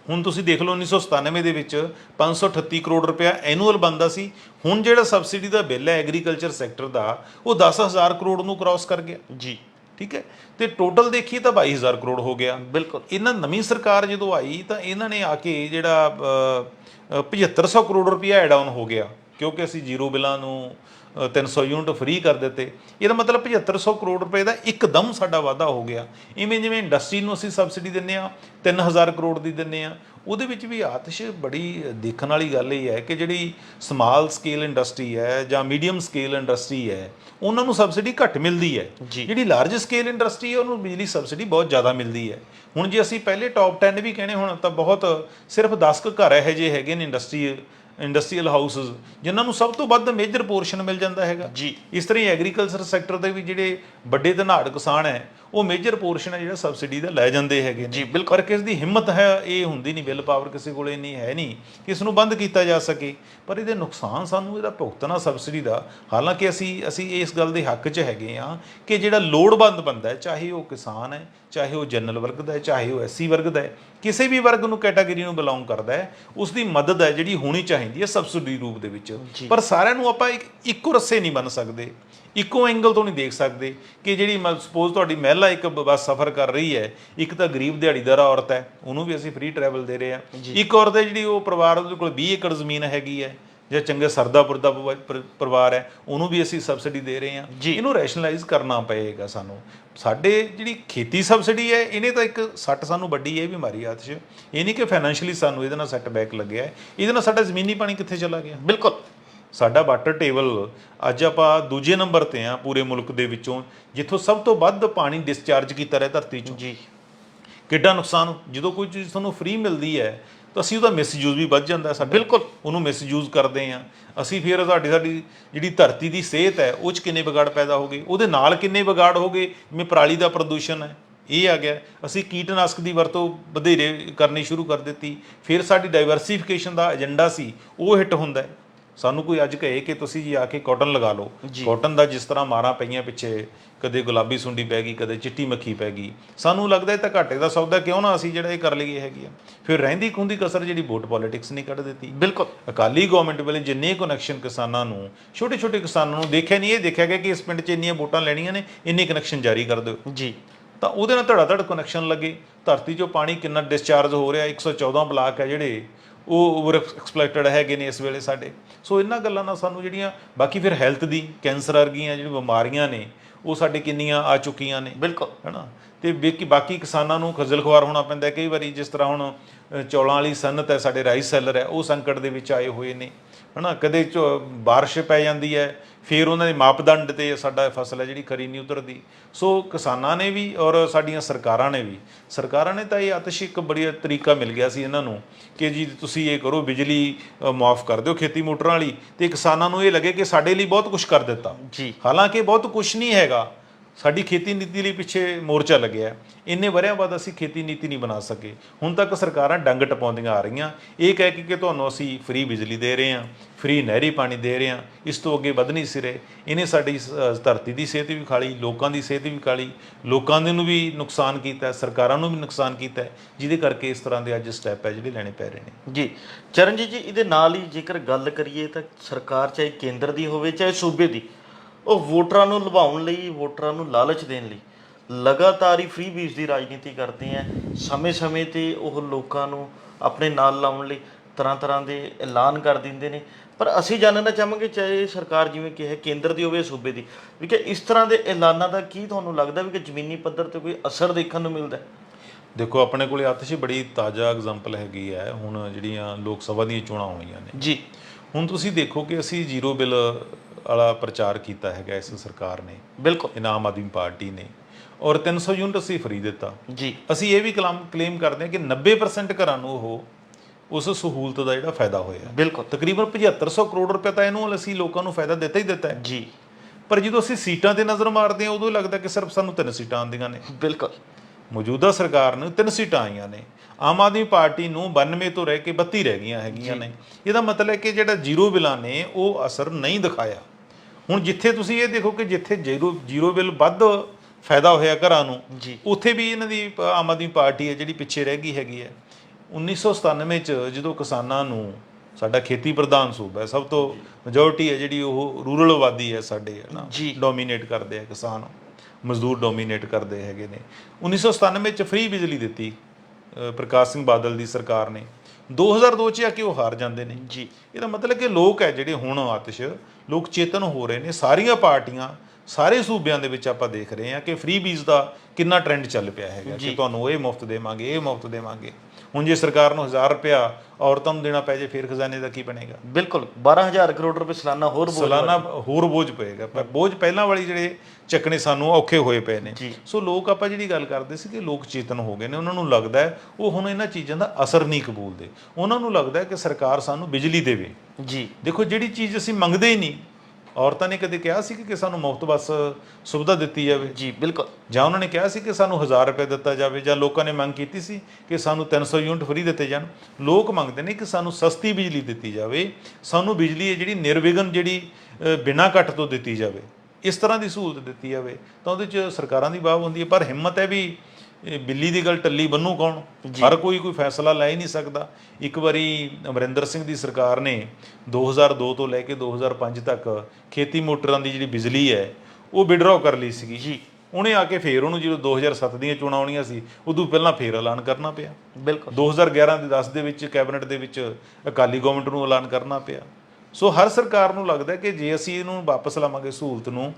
S2: ਹੁਣ ਤੁਸੀਂ ਦੇਖ ਲਓ 1997 ਦੇ ਵਿੱਚ 538 ਕਰੋੜ ਰੁਪਇਆ ਐਨੂਅਲ ਬਣਦਾ ਸੀ। ਹੁਣ ਜਿਹੜਾ ਸਬਸਿਡੀ ਦਾ ਬਿੱਲ ਹੈ ਐਗਰੀਕਲਚਰ ਸੈਕਟਰ ਦਾ ਉਹ 10000 ਕਰੋੜ ਨੂੰ ਕ੍ਰਾਸ ਕਰ ਗਿਆ।
S1: ਜੀ।
S2: ਠੀਕ ਹੈ? ਤੇ ਟੋਟਲ ਦੇਖੀਏ ਤਾਂ 22000 ਕਰੋੜ ਹੋ ਗਿਆ।
S1: ਬਿਲਕੁਲ।
S2: ਇਹਨਾਂ ਨਵੀਂ ਸਰਕਾਰ ਜਦੋਂ ਆਈ ਤਾਂ ਇਹਨਾਂ ਨੇ ਆ ਕੇ ਜਿਹੜਾ ਅ, ਅ, 7500 ਕਰੋੜ ਰੁਪਇਆ ਐਡ ਆਨ ਹੋ ਗਿਆ। ਕਿਉਂਕਿ ਅਸੀਂ ਜ਼ੀਰੋ ਬਿੱਲਾਂ ਨੂੰ 300 ਯੂਨਿਟ ਫ੍ਰੀ ਕਰ ਦਿੱਤੇ। ਇਹਦਾ ਮਤਲਬ 7500 ਕਰੋੜ ਰੁਪਏ ਦਾ ਇੱਕਦਮ ਸਾਡਾ ਵਾਧਾ ਹੋ ਗਿਆ। ਇਵੇਂ ਜਿਵੇਂ ਇੰਡਸਟਰੀ ਨੂੰ ਅਸੀਂ ਸਬਸਿਡੀ ਦਿੰਨੇ ਆ 3000 ਕਰੋੜ ਦੀ ਦਿੰਨੇ ਆ ਉਹਦੇ ਵਿੱਚ ਵੀ ਆਤਿਸ਼ ਬੜੀ ਦੇਖਣ ਵਾਲੀ ਗੱਲ ਇਹ ਹੈ ਕਿ ਜਿਹੜੀ ਸਮਾਲ ਸਕੇਲ ਇੰਡਸਟਰੀ ਹੈ ਜਾਂ ਮੀਡੀਅਮ ਸਕੇਲ ਇੰਡਸਟਰੀ ਹੈ ਉਹਨਾਂ ਨੂੰ ਸਬਸਿਡੀ ਘੱਟ ਮਿਲਦੀ ਹੈ। ਜਿਹੜੀ ਲਾਰਜ ਸਕੇਲ ਇੰਡਸਟਰੀ ਹੈ ਉਹਨੂੰ ਬਿਜਲੀ ਸਬਸਿਡੀ ਬਹੁਤ ਜ਼ਿਆਦਾ ਮਿਲਦੀ ਹੈ। ਹੁਣ ਜੇ ਅਸੀਂ ਪਹਿਲੇ ਟੌਪ 10 ਵੀ ਕਹਿੰਦੇ ਹੁਣ ਤਾਂ ਬਹੁਤ ਸਿਰਫ 10 ਕੁ ਘਰ ਇਹੋ ਜਿਹੇ ਹੈਗੇ ਨੇ ਇੰਡਸਟਰੀ ਇੰਡਸਟਰੀਅਲ ਹਾਊਸਸ ਜਿਨ੍ਹਾਂ ਨੂੰ ਸਭ ਤੋਂ ਵੱਧ ਮੇਜਰ ਪੋਰਸ਼ਨ ਮਿਲ ਜਾਂਦਾ ਹੈਗਾ
S1: ਜੀ।
S2: ਇਸ ਤਰ੍ਹਾਂ ਹੀ ਐਗਰੀਕਲਚਰ ਸੈਕਟਰ ਦੇ ਵੀ ਜਿਹੜੇ ਵੱਡੇ ਧਨਾੜ ਕਿਸਾਨ ਹੈ ਉਹ ਮੇਜਰ ਪੋਰਸ਼ਨ ਹੈ ਜਿਹੜਾ ਸਬਸਿਡੀ ਦਾ ਲੈ ਜਾਂਦੇ ਹੈਗੇ
S1: ਜੀ, ਬਿਲਕੁਲ।
S2: ਪਰ ਕਿਸ ਦੀ ਹਿੰਮਤ ਹੈ ਇਹ ਹੁੰਦੀ ਨਹੀਂ ਬਿੱਲ ਪਾਵਰ ਕਿਸੇ ਕੋਲੇ ਨਹੀਂ ਹੈ ਨਹੀਂ ਕਿ ਇਸ ਨੂੰ ਬੰਦ ਕੀਤਾ ਜਾ ਸਕੇ ਪਰ ਇਹਦੇ ਨੁਕਸਾਨ ਸਾਨੂੰ ਇਹਦਾ ਭੁਗਤਣਾ ਸਬਸਿਡੀ ਦਾ ਹਾਲਾਂਕਿ ਅਸੀਂ ਅਸੀਂ ਇਸ ਗੱਲ ਦੇ ਹੱਕ 'ਚ ਹੈਗੇ ਆ ਕਿ ਜਿਹੜਾ ਲੋੜਵੰਦ ਬੰਦਾ ਹੈ ਚਾਹੇ ਉਹ ਕਿਸਾਨ ਹੈ ਚਾਹੇ ਉਹ ਜਨਰਲ ਵਰਗ ਦਾ ਹੈ ਚਾਹੇ ਉਹ ਐਸਸੀ ਵਰਗ ਦਾ ਹੈ ਕਿਸੇ ਵੀ ਵਰਗ ਨੂੰ ਕੈਟਾਗਰੀ ਨੂੰ ਬਿਲੋਂਗ ਕਰਦਾ ਹੈ ਉਸ ਦੀ ਮਦਦ ਹੈ ਜਿਹੜੀ ਹੋਣੀ ਚਾਹੀਦੀ ਹੈ ਸਬਸਿਡੀ ਰੂਪ ਦੇ ਵਿੱਚ। ਪਰ ਸਾਰਿਆਂ ਨੂੰ ਆਪਾਂ ਇੱਕ ਇੱਕੋ ਰੱਸੇ ਨਹੀਂ ਬਣ ਸਕਦੇ ਇੱਕੋ ਐਂਗਲ ਤੋਂ ਨਹੀਂ ਦੇਖ ਸਕਦੇ ਕਿ ਜਿਹੜੀ ਸਪੋਜ਼ ਤੁਹਾਡੀ ਮਹਿਲਾ ਇੱਕ ਬੱਸ ਸਫ਼ਰ ਕਰ ਰਹੀ ਹੈ ਇੱਕ ਤਾਂ ਗਰੀਬ ਦਿਹਾੜੀਦਾਰ ਔਰਤ ਹੈ ਉਹਨੂੰ ਵੀ ਅਸੀਂ ਫ੍ਰੀ ਟਰੈਵਲ ਦੇ ਰਹੇ ਹਾਂ। ਇੱਕ ਔਰਤ ਹੈ ਜਿਹੜੀ ਉਹ ਪਰਿਵਾਰ ਉਹਦੇ ਕੋਲ 20 ਏਕੜ ਜ਼ਮੀਨ ਹੈਗੀ ਹੈ ਜਾਂ ਚੰਗੇ ਸਰਦਾਪੁਰ ਦਾ ਪਰਿਵਾ- ਪਰ- ਪਰਿਵਾਰ ਹੈ ਉਹਨੂੰ ਵੀ ਅਸੀਂ ਸਬਸਿਡੀ ਦੇ ਰਹੇ ਹਾਂ। ਇਹਨੂੰ ਰੈਸ਼ਨਲਾਈਜ਼ ਕਰਨਾ ਪਏਗਾ ਸਾਨੂੰ। ਸਾਡੇ ਜਿਹੜੀ ਖੇਤੀ ਸਬਸਿਡੀ ਹੈ ਇਹਨੇ ਤਾਂ ਇੱਕ ਸੱਟ ਸਾਨੂੰ ਵੱਡੀ ਇਹ ਬਿਮਾਰੀ ਆਤਿਸ਼ ਇਹ ਨਹੀਂ ਕਿ ਫਾਈਨੈਂਸ਼ੀਅਲੀ ਸਾਨੂੰ ਇਹਦੇ ਨਾਲ ਸੈੱਟ ਬੈਕ ਲੱਗਿਆ ਹੈ। ਇਹਦੇ ਨਾਲ ਸਾਡਾ ਜ਼ਮੀਨੀ ਪਾਣੀ ਕਿੱਥੇ ਚਲਾ ਗਿਆ?
S1: ਬਿਲਕੁਲ।
S2: ਸਾਡਾ ਵਾਟਰ ਟੇਬਲ ਅੱਜ ਆਪਾਂ ਦੂਜੇ ਨੰਬਰ ਤੇ ਆ ਪੂਰੇ ਮੁਲਕ ਦੇ ਵਿੱਚੋਂ ਜਿੱਥੋਂ ਸਭ ਤੋਂ ਵੱਧ ਪਾਣੀ ਡਿਸਚਾਰਜ ਕੀਤਾ ਰਿਹਾ ਧਰਤੀ 'ਚੋਂ।
S1: ਜੀ।
S2: ਕਿੱਡਾ ਨੁਕਸਾਨ ਜਦੋਂ ਕੋਈ ਚੀਜ਼ ਤੁਹਾਨੂੰ ਫ੍ਰੀ ਮਿਲਦੀ ਹੈ ਤਾਂ ਅਸੀਂ ਉਹਦਾ ਮਿਸਯੂਜ਼ ਵੀ ਵੱਧ ਜਾਂਦਾ ਸਾਡਾ ਬਿਲਕੁਲ। ਉਹਨੂੰ ਮਿਸਯੂਜ਼ ਕਰਦੇ ਆ ਅਸੀਂ ਫਿਰ ਸਾਡੀ ਸਾਡੀ ਜਿਹੜੀ ਧਰਤੀ ਦੀ ਸਿਹਤ ਹੈ ਉਹ 'ਚ ਕਿੰਨੇ ਵਿਗਾੜ ਪੈਦਾ ਹੋ ਗਏ? ਉਹਦੇ ਨਾਲ ਕਿੰਨੇ ਵਿਗਾੜ ਹੋ ਗਏ? ਜਿਵੇਂ ਪਰਾਲੀ ਦਾ ਪ੍ਰਦੂਸ਼ਣ ਹੈ ਇਹ ਆ ਗਿਆ। ਅਸੀਂ ਕੀਟਨਾਸ਼ਕ ਦੀ ਵਰਤੋਂ ਵਧੇਰੇ ਕਰਨੀ ਸ਼ੁਰੂ ਕਰ ਦਿੱਤੀ। ਫਿਰ ਸਾਡੀ ਡਾਈਵਰਸੀਫਿਕੇਸ਼ਨ ਦਾ ਏਜੰਡਾ ਸੀ ਉਹ ਹਿੱਟ ਹੁੰਦਾ ਸਾਨੂੰ ਕੋਈ ਅੱਜ ਕਹੇ ਕਿ ਤੁਸੀਂ ਜੀ ਆ ਕੇ ਕਾਟਨ ਲਗਾ ਲਓ। ਕਾਟਨ ਦਾ ਜਿਸ ਤਰ੍ਹਾਂ ਮਾਰਾਂ ਪਈਆਂ ਪਿੱਛੇ ਕਦੇ ਗੁਲਾਬੀ ਸੁੰਡੀ ਪੈ ਗਈ ਕਦੇ ਚਿੱਟੀ ਮੱਖੀ ਪੈ ਗਈ। ਸਾਨੂੰ ਲੱਗਦਾ ਇਹ ਤਾਂ ਘਾਟੇ ਦਾ ਸੌਦਾ ਕਿਉਂ ਨਾ ਅਸੀਂ ਜਿਹੜਾ ਇਹ ਕਰ ਲਈਏ ਹੈਗੀ ਆ। ਫਿਰ ਰਹਿੰਦੀ ਖੁੰਦੀ ਕਸਰ ਜਿਹੜੀ ਵੋਟ ਪੋਲਿਟਿਕਸ ਨਹੀਂ ਕੱਢ ਦਿੱਤੀ।
S1: ਬਿਲਕੁਲ।
S2: ਅਕਾਲੀ ਗਵਰਨਮੈਂਟ ਵੇਲੇ ਜਿੰਨੇ ਕਨੈਕਸ਼ਨ ਕਿਸਾਨਾਂ ਨੂੰ ਛੋਟੇ ਛੋਟੇ ਕਿਸਾਨਾਂ ਨੂੰ ਦੇਖਿਆ ਨਹੀਂ ਇਹ ਦੇਖਿਆ ਗਿਆ ਕਿ ਇਸ ਪਿੰਡ 'ਚ ਇੰਨੀਆਂ ਵੋਟਾਂ ਲੈਣੀਆਂ ਨੇ ਇੰਨੇ ਕਨੈਕਸ਼ਨ ਜਾਰੀ ਕਰ ਦਿਓ।
S1: ਜੀ।
S2: ਤਾਂ ਉਹਦੇ ਨਾਲ ਧੜਾ ਧੜ ਕਨੈਕਸ਼ਨ ਲੱਗੇ। ਧਰਤੀ 'ਚੋਂ ਪਾਣੀ ਕਿੰਨਾ ਡਿਸਚਾਰਜ ਹੋ ਰਿਹਾ 114 ਬਲਾਕ ਹੈ ਜਿਹੜੇ ਉਹ ਓਵਰ ਐਕਸਪਲੋਇਟਡ ਹੈਗੇ ਨੇ ਇਸ ਵੇਲੇ ਸਾਡੇ। ਸੋ ਇਹਨਾਂ ਗੱਲਾਂ ਨਾਲ ਸਾਨੂੰ ਜਿਹੜੀਆਂ ਬਾਕੀ ਫਿਰ ਹੈਲਥ ਦੀ ਕੈਂਸਰ ਵਰਗੀਆਂ ਜਿਹੜੀਆਂ ਬਿਮਾਰੀਆਂ ਨੇ ਉਹ ਸਾਡੇ ਕਿੰਨੀਆਂ ਆ ਚੁੱਕੀਆਂ ਨੇ
S1: ਬਿਲਕੁਲ।
S2: ਹੈਨਾ? ਤੇ ਬਾਕੀ ਬਾਕੀ ਕਿਸਾਨਾਂ ਨੂੰ ਖੱਜਲ ਖੁਆਰ ਹੋਣਾ ਪੈਂਦਾ। ਕਈ ਵਾਰੀ ਜਿਸ ਤਰ੍ਹਾਂ ਹੁਣ ਚੌਲਾਂ ਵਾਲੀ ਸਨਤ ਹੈ ਸਾਡੇ ਰਾਈਸ ਸੈਲਰ ਹੈ ਉਹ ਸੰਕਟ ਦੇ ਵਿੱਚ ਆਏ ਹੋਏ ਨੇ ਹਨਾ? ਕਦੇ ਝੋ- ਬਾਰਿਸ਼ ਪੈ ਜਾਂਦੀ ਹੈ ਫਿਰ ਉਹਨਾਂ ਦੇ ਮਾਪਦੰਡ ਤੇ ਸਾਡਾ ਫਸਲ ਹੈ ਜਿਹੜੀ ਖਰੀ ਨਹੀਂ ਉਤਰਦੀ। ਸੋ ਕਿਸਾਨਾਂ ਨੇ ਵੀ ਔਰ ਸਾਡੀਆਂ ਸਰਕਾਰਾਂ ਨੇ ਵੀ। ਸਰਕਾਰਾਂ ਨੇ ਤਾਂ ਇਹ ਆਤਿਸ਼ ਇੱਕ ਬੜੀ ਤਰੀਕਾ ਮਿਲ ਗਿਆ ਸੀ ਇਹਨਾਂ ਨੂੰ ਕਿ ਜੀ ਤੁਸੀਂ ਇਹ ਕਰੋ ਬਿਜਲੀ ਮਾਫ ਕਰ ਦਿਓ ਖੇਤੀ ਮੋਟਰਾਂ ਵਾਲੀ। ਤੇ ਕਿਸਾਨਾਂ ਨੂੰ ਇਹ ਲੱਗੇ ਕਿ ਸਾਡੇ ਲਈ ਬਹੁਤ ਕੁਝ ਕਰ ਦਿੱਤਾ।
S1: ਜੀ।
S2: ਹਾਲਾਂਕਿ ਬਹੁਤ ਕੁਝ ਨਹੀਂ ਹੈਗਾ। ਸਾਡੀ ਖੇਤੀ ਨੀਤੀ ਲਈ ਪਿੱਛੇ ਮੋਰਚਾ ਲੱਗਿਆ ਇੰਨੇ ਵਰਿਆਂ ਬਾਅਦ ਅਸੀਂ ਖੇਤੀ ਨੀਤੀ ਨਹੀਂ ਬਣਾ ਸਕੇ। ਹੁਣ ਤੱਕ ਸਰਕਾਰਾਂ ਡੰਗ ਟਪਾਉਂਦੀਆਂ ਆ ਰਹੀਆਂ। ਇਹ ਕਹਿ ਕੇ ਕਿ ਤੁਹਾਨੂੰ ਅਸੀਂ ਫ੍ਰੀ ਬਿਜਲੀ ਦੇ ਰਹੇ ਹਾਂ, ਫ੍ਰੀ ਨਹਿਰੀ ਪਾਣੀ ਦੇ ਰਹੇ ਹਾਂ। ਇਸ ਤੋਂ ਅੱਗੇ ਵੱਧ ਨਹੀਂ ਸਿਰੇ। ਇਹਨੇ ਸਾਡੀ ਸ- ਧਰਤੀ ਦੀ ਸਿਹਤ ਵੀ ਖਾਲੀ, ਲੋਕਾਂ ਦੀ ਸਿਹਤ ਵੀ ਖਾਲੀ। ਲੋਕਾਂ ਦੇ ਨੂੰ ਵੀ ਨੁਕਸਾਨ ਕੀਤਾ ਸਰਕਾਰਾਂ ਨੂੰ ਵੀ ਨੁਕਸਾਨ ਕੀਤਾ ਜਿਹਦੇ ਕਰਕੇ ਇਸ ਤਰ੍ਹਾਂ ਦੇ ਅੱਜ ਸਟੈਪ ਹੈ ਜਿਹੜੇ ਲੈਣੇ ਪੈ ਰਹੇ ਨੇ।
S1: ਜੀ। ਚਰਨਜੀਤ ਜੀ, ਇਹਦੇ ਨਾਲ ਹੀ ਜੇਕਰ ਗੱਲ ਕਰੀਏ ਤਾਂ ਸਰਕਾਰ ਚਾਹੇ ਕੇਂਦਰ ਦੀ ਹੋਵੇ, ਚਾਹੇ ਸੂਬੇ ਦੀ ਉਹ ਵੋਟਰਾਂ ਨੂੰ ਲੁਭਾਉਣ ਲਈ ਵੋਟਰਾਂ ਨੂੰ ਲਾਲਚ ਦੇਣ ਲਈ ਲਗਾਤਾਰ ਹੀ ਫ੍ਰੀ ਬੀਜ ਦੀ ਰਾਜਨੀਤੀ ਕਰਦੇ ਆ। ਸਮੇਂ-ਸਮੇਂ ਤੇ ਉਹ ਲੋਕਾਂ ਨੂੰ ਆਪਣੇ ਨਾਲ ਲਾਉਣ ਲਈ ਤਰ੍ਹਾਂ ਤਰ੍ਹਾਂ ਦੇ ਐਲਾਨ ਕਰ ਦਿੰਦੇ ਨੇ। ਪਰ ਅਸੀਂ ਜਾਣਨਾ ਚਾਹਾਂਗੇ ਚਾਹੇ ਸਰਕਾਰ ਜਿਵੇਂ ਕਿ ਹੈ ਕੇਂਦਰ ਦੀ ਹੋਵੇ ਸੂਬੇ ਦੀ ਵੀ ਕਿ ਇਸ ਤਰ੍ਹਾਂ ਦੇ ਐਲਾਨਾਂ ਦਾ ਕੀ ਤੁਹਾਨੂੰ ਲੱਗਦਾ ਵੀ ਕਿ ਜ਼ਮੀਨੀ ਪੱਧਰ ਤੇ ਕੋਈ ਅਸਰ ਦੇਖਣ ਨੂੰ ਮਿਲਦਾ ਹੈ?
S2: ਦੇਖੋ ਆਪਣੇ ਕੋਲੇ ਆਤਿਸ਼ ਬੜੀ ਤਾਜ਼ਾ ਐਗਜ਼ਾਮਪਲ ਹੈਗੀ ਹੈ। ਹੁਣ ਜਿਹੜੀਆਂ ਲੋਕ ਸਭਾ ਦੀਆਂ ਚੋਣਾਂ ਹੋਈਆਂ ਨੇ।
S1: ਜੀ।
S2: ਹੁਣ ਤੁਸੀਂ ਦੇਖੋ ਕਿ ਅਸੀਂ ਜ਼ੀਰੋ ਬਿੱਲ ਵਾਲਾ ਪ੍ਰਚਾਰ ਕੀਤਾ ਹੈਗਾ ਇਸ ਸਰਕਾਰ ਨੇ।
S1: ਬਿਲਕੁਲ।
S2: ਇਨਾਮ ਆਦਮੀ ਪਾਰਟੀ ਨੇ। ਔਰ 300 ਯੂਨਿਟ ਅਸੀਂ ਫਰੀ ਦਿੱਤਾ।
S1: ਜੀ।
S2: ਅਸੀਂ ਇਹ ਵੀ ਕਲਾਮ ਕਲੇਮ ਕਰਦੇ ਹਾਂ ਕਿ 90% ਘਰਾਂ ਨੂੰ ਉਹ ਉਸ ਸਹੂਲਤ ਦਾ ਜਿਹੜਾ ਫਾਇਦਾ ਹੋਇਆ।
S1: ਬਿਲਕੁਲ।
S2: ਤਕਰੀਬਨ 7500 ਕਰੋੜ ਰੁਪਏ ਤਾਂ ਇਹਨੂੰ ਅਸੀਂ ਲੋਕਾਂ ਨੂੰ ਫਾਇਦਾ ਦਿੱਤਾ ਹੀ ਦਿੱਤਾ ਹੈ।
S1: ਜੀ।
S2: ਪਰ ਜਦੋਂ ਅਸੀਂ ਸੀਟਾਂ ਤੇ ਨਜ਼ਰ ਮਾਰਦੇ ਹਾਂ ਉਦੋਂ ਲੱਗਦਾ ਕਿ ਸਿਰਫ ਸਾਨੂੰ ਤਿੰਨ ਸੀਟਾਂ ਆਉਂਦੀਆਂ ਨੇ।
S1: ਬਿਲਕੁਲ।
S2: ਮੌਜੂਦਾ ਸਰਕਾਰ ਨੂੰ ਤਿੰਨ ਸੀਟਾਂ ਆਈਆਂ ਨੇ। ਆਮ ਆਦਮੀ ਪਾਰਟੀ ਨੂੰ 92 ਤੋਂ ਰਹਿ ਕੇ 32 ਰਹਿ ਗਈਆਂ ਹੈਗੀਆਂ ਨੇ। ਇਹਦਾ ਮਤਲਬ ਹੈ ਕਿ ਜਿਹੜਾ ਜ਼ੀਰੋ ਬਿੱਲਾਂ ਨੇ ਉਹ ਅਸਰ ਨਹੀਂ ਦਿਖਾਇਆ। ਹੁਣ ਜਿੱਥੇ ਤੁਸੀਂ ਇਹ ਦੇਖੋ ਕਿ ਜਿੱਥੇ ਜ਼ੀਰੋ ਜ਼ੀਰੋ ਬਿੱਲ ਵੱਧ ਫਾਇਦਾ ਹੋਇਆ ਘਰਾਂ ਨੂੰ ਉੱਥੇ ਵੀ ਇਹਨਾਂ ਦੀ ਆਮ ਆਦਮੀ ਪਾਰਟੀ ਹੈ ਜਿਹੜੀ ਪਿੱਛੇ ਰਹਿ ਗਈ ਹੈਗੀ ਹੈ। 1997 ਚ ਜਦੋਂ ਕਿਸਾਨਾਂ ਨੂੰ ਸਾਡਾ ਖੇਤੀ ਪ੍ਰਧਾਨ ਸੂਬਾ ਹੈ ਸਭ ਤੋਂ ਮੈਜੋਰਟੀ ਹੈ ਜਿਹੜੀ ਉਹ ਰੂਰਲ ਆਬਾਦੀ ਹੈ ਸਾਡੇ ਹੈ ਨਾ। ਡੋਮੀਨੇਟ ਕਰਦੇ ਆ ਕਿਸਾਨ ਮਜ਼ਦੂਰ ਡੋਮੀਨੇਟ ਕਰਦੇ ਹੈਗੇ ਨੇ। 1997 ਚ ਫ੍ਰੀ ਬਿਜਲੀ ਦਿੱਤੀ ਪ੍ਰਕਾਸ਼ ਸਿੰਘ ਬਾਦਲ ਦੀ ਸਰਕਾਰ ਨੇ। 2002 ਚ ਆ ਕੇ ਉਹ ਹਾਰ ਜਾਂਦੇ ਨੇ?
S1: ਜੀ।
S2: ਇਹਦਾ ਮਤਲਬ ਕਿ ਲੋਕ ਹੈ ਜਿਹੜੇ ਹੁਣ ਆਤਿਸ਼ ਲੋਕ ਚੇਤਨ ਹੋ ਰਹੇ ਨੇ ਸਾਰੀਆਂ ਪਾਰਟੀਆਂ ਸਾਰੇ ਸੂਬਿਆਂ ਦੇ ਵਿੱਚ ਆਪਾਂ ਦੇਖ ਰਹੇ ਹਾਂ ਕਿ ਫ੍ਰੀ ਬੀਜ ਦਾ ਕਿੰਨਾ ਟ੍ਰੈਂਡ ਚੱਲ ਪਿਆ ਹੈਗਾ ਕਿ ਤੁਹਾਨੂੰ ਇਹ ਮੁਫਤ ਦੇਵਾਂਗੇ ਇਹ ਮੁਫਤ ਦੇਵਾਂਗੇ। ਹੁਣ ਜੇ ਸਰਕਾਰ ਨੂੰ 1000 ਰੁਪਇਆ ਔਰਤਾਂ ਨੂੰ ਦੇਣਾ ਪੈ ਜੇ ਫਿਰ ਖਜ਼ਾਨੇ ਦਾ ਕੀ ਬਣੇਗਾ?
S1: ਬਿਲਕੁਲ 12000 ਕਰੋੜ ਰੁਪਏ ਸਾਲਾਨਾ ਹੋਰ ਬੋਝ
S2: ਸਾਲਾਨਾ ਹੋਰ ਬੋਝ ਪਏਗਾ ਪਰ ਬੋਝ ਪਹਿਲਾਂ ਵਾਲੀ ਜਿਹੜੇ ਚੱਕਣੇ ਸਾਨੂੰ ਔਖੇ ਹੋਏ ਪਏ ਨੇ। ਸੋ ਲੋਕ ਆਪਾਂ ਜਿਹੜੀ ਗੱਲ ਕਰਦੇ ਸੀ ਕਿ ਲੋਕ ਚੇਤਨ ਹੋ ਗਏ ਨੇ ਉਹਨਾਂ ਨੂੰ ਲੱਗਦਾ ਉਹ ਹੁਣ ਇਹਨਾਂ ਚੀਜ਼ਾਂ ਦਾ ਅਸਰ ਨਹੀਂ ਕਬੂਲਦੇ। ਉਹਨਾਂ ਨੂੰ ਲੱਗਦਾ ਕਿ ਸਰਕਾਰ ਸਾਨੂੰ ਬਿਜਲੀ ਦੇਵੇ।
S1: ਜੀ।
S2: ਦੇਖੋ ਜਿਹੜੀ ਚੀਜ਼ ਅਸੀਂ ਮੰਗਦੇ ਹੀ ਨਹੀਂ ਔਰਤਾਂ ਨੇ ਕਦੇ ਕਿਹਾ ਸੀ ਕਿ ਸਾਨੂੰ ਮੁਫਤ ਬੱਸ ਸੁਵਿਧਾ ਦਿੱਤੀ ਜਾਵੇ?
S1: ਜੀ ਬਿਲਕੁਲ।
S2: ਜਾਂ ਉਹਨਾਂ ਨੇ ਕਿਹਾ ਸੀ ਕਿ ਸਾਨੂੰ 1000 ਰੁਪਏ ਦਿੱਤਾ ਜਾਵੇ ਜਾਂ ਲੋਕਾਂ ਨੇ ਮੰਗ ਕੀਤੀ ਸੀ ਕਿ ਸਾਨੂੰ 300 ਯੂਨਿਟ ਫ੍ਰੀ ਦਿੱਤੇ ਜਾਣ? ਲੋਕ ਮੰਗਦੇ ਨੇ ਕਿ ਸਾਨੂੰ ਸਸਤੀ ਬਿਜਲੀ ਦਿੱਤੀ ਜਾਵੇ ਸਾਨੂੰ ਬਿਜਲੀ ਹੈ ਜਿਹੜੀ ਨਿਰਵਿਘਨ ਜਿਹੜੀ ਬਿਨਾਂ ਕੱਟ ਤੋਂ ਦਿੱਤੀ ਜਾਵੇ ਇਸ ਤਰ੍ਹਾਂ ਦੀ ਸਹੂਲਤ ਦਿੱਤੀ ਜਾਵੇ ਤਾਂ ਉਹਦੇ 'ਚ ਸਰਕਾਰਾਂ ਦੀ ਬਾਹ ਹੁੰਦੀ ਹੈ ਪਰ ਹਿੰਮਤ ਹੈ ਵੀ ਇਹ ਬਿੱਲੀ ਦੀ ਗੱਲ ਟੱਲੀ ਬੰਨੂ ਕੌਣ? ਹਰ ਕੋਈ ਕੋਈ ਫੈਸਲਾ ਲੈ ਹੀ ਨਹੀਂ ਸਕਦਾ। ਇੱਕ ਵਾਰੀ ਅਮਰਿੰਦਰ ਸਿੰਘ ਦੀ ਸਰਕਾਰ ਨੇ 2002 ਤੋਂ ਲੈ ਕੇ 2005 ਤੱਕ ਖੇਤੀ ਮੋਟਰਾਂ ਦੀ ਜਿਹੜੀ ਬਿਜਲੀ ਹੈ ਉਹ ਵਿਡਰਾਅ ਕਰ ਲਈ ਸੀਗੀ।
S1: ਜੀ।
S2: ਉਹਨੇ ਆ ਕੇ ਫੇਰ ਉਹਨੂੰ ਜਦੋਂ 2007 ਦੀਆਂ ਚੋਣਾਂ ਆਉਣੀਆਂ ਸੀ ਉਦੋਂ ਪਹਿਲਾਂ ਫੇਰ ਐਲਾਨ ਕਰਨਾ ਪਿਆ।
S1: ਬਿਲਕੁਲ।
S2: 2011 ਦੇ 10 ਦੇ ਵਿੱਚ ਕੈਬਨਿਟ ਦੇ ਵਿੱਚ ਅਕਾਲੀ ਗਵਰਨਮੈਂਟ ਨੂੰ ਐਲਾਨ ਕਰਨਾ ਪਿਆ। ਸੋ ਹਰ ਸਰਕਾਰ ਨੂੰ ਲੱਗਦਾ ਕਿ ਜੇ ਅਸੀਂ ਇਹਨੂੰ ਵਾਪਸ ਲਾਵਾਂਗੇ ਸਹੂਲਤ ਨੂੰ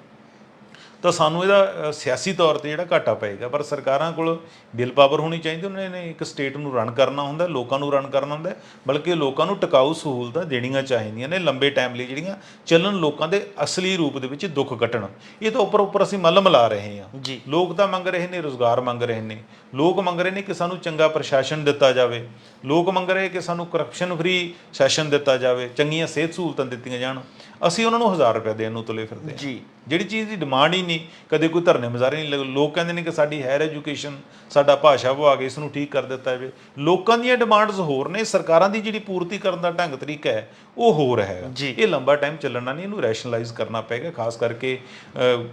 S2: ਤਾਂ ਸਾਨੂੰ ਇਹਦਾ ਸਿਆਸੀ ਤੌਰ ਤੇ ਜਿਹੜਾ ਘਾਟਾ ਪਏਗਾ। ਪਰ ਸਰਕਾਰਾਂ ਕੋਲ ਬਿਲ ਪਾਵਰ ਹੋਣੀ ਚਾਹੀਦੀ ਉਹਨਾਂ ਨੇ ਇੱਕ ਸਟੇਟ ਨੂੰ ਰਨ ਕਰਨਾ ਹੁੰਦਾ ਲੋਕਾਂ ਨੂੰ ਰਨ ਕਰਨਾ ਹੁੰਦਾ ਬਲਕਿ ਲੋਕਾਂ ਨੂੰ ਟਿਕਾਊ ਸਹੂਲਤਾਂ ਦੇਣੀਆਂ ਚਾਹੀਦੀਆਂ ਨੇ ਲੰਬੇ ਟਾਈਮ ਲਈ ਜਿਹੜੀਆਂ ਚੱਲਣ ਲੋਕਾਂ ਦੇ ਅਸਲੀ ਰੂਪ ਦੇ ਵਿੱਚ ਦੁੱਖ ਕੱਟਣ। ਇਹ ਤਾਂ ਉੱਪਰ ਉੱਪਰ ਅਸੀਂ ਮੱਲ ਮਿਲਾ ਰਹੇ ਹਾਂ। ਲੋਕ ਤਾਂ ਮੰਗ ਰਹੇ ਨੇ ਰੋਜ਼ਗਾਰ ਮੰਗ ਰਹੇ ਨੇ। ਲੋਕ ਮੰਗ ਰਹੇ ਨੇ ਕਿ ਸਾਨੂੰ ਚੰਗਾ ਪ੍ਰਸ਼ਾਸਨ ਦਿੱਤਾ ਜਾਵੇ। ਲੋਕ ਮੰਗ ਰਹੇ ਕਿ ਸਾਨੂੰ ਕਰਪਸ਼ਨ ਫ੍ਰੀ ਸੈਸ਼ਨ ਦਿੱਤਾ ਜਾਵੇ ਚੰਗੀਆਂ ਸਿਹਤ ਸਹੂਲਤਾਂ ਦਿੱਤੀਆਂ ਜਾਣ। ਅਸੀਂ ਉਹਨਾਂ ਨੂੰ 1000 ਰੁਪਏ ਦੇਣ ਨੂੰ ਤੁਲੇ ਫਿਰਦੇ ਹਾਂ।
S1: ਜੀ।
S2: ਜਿਹੜੀ ਚੀਜ਼ ਦੀ ਡਿਮਾਂਡ ਹੀ ਨਹੀਂ ਕਦੇ ਕੋਈ ਧਰਨੇ ਮਜ਼ਾਰੇ ਨਹੀਂ ਲੱਗ- ਲੋਕ ਕਹਿੰਦੇ ਨੇ ਕਿ ਸਾਡੀ ਹਾਇਰ ਐਜੂਕੇਸ਼ਨ ਸਾਡਾ ਭਾਸ਼ਾ ਵਿਭਾਗ ਇਸ ਨੂੰ ਠੀਕ ਕਰ ਦਿੱਤਾ ਜਾਵੇ। ਲੋਕਾਂ ਦੀਆਂ ਡਿਮਾਂਡਸ ਹੋਰ ਨੇ ਸਰਕਾਰਾਂ ਦੀ ਜਿਹੜੀ ਪੂਰਤੀ ਕਰਨ ਦਾ ਢੰਗ ਤਰੀਕਾ ਹੈ ਉਹ ਹੋਰ ਹੈ।
S1: ਜੀ।
S2: ਇਹ ਲੰਬਾ ਟਾਈਮ ਚੱਲਣਾ ਨਹੀਂ ਇਹਨੂੰ ਰੈਸ਼ਨਲਾਈਜ਼ ਕਰਨਾ ਪਏਗਾ ਖਾਸ ਕਰਕੇ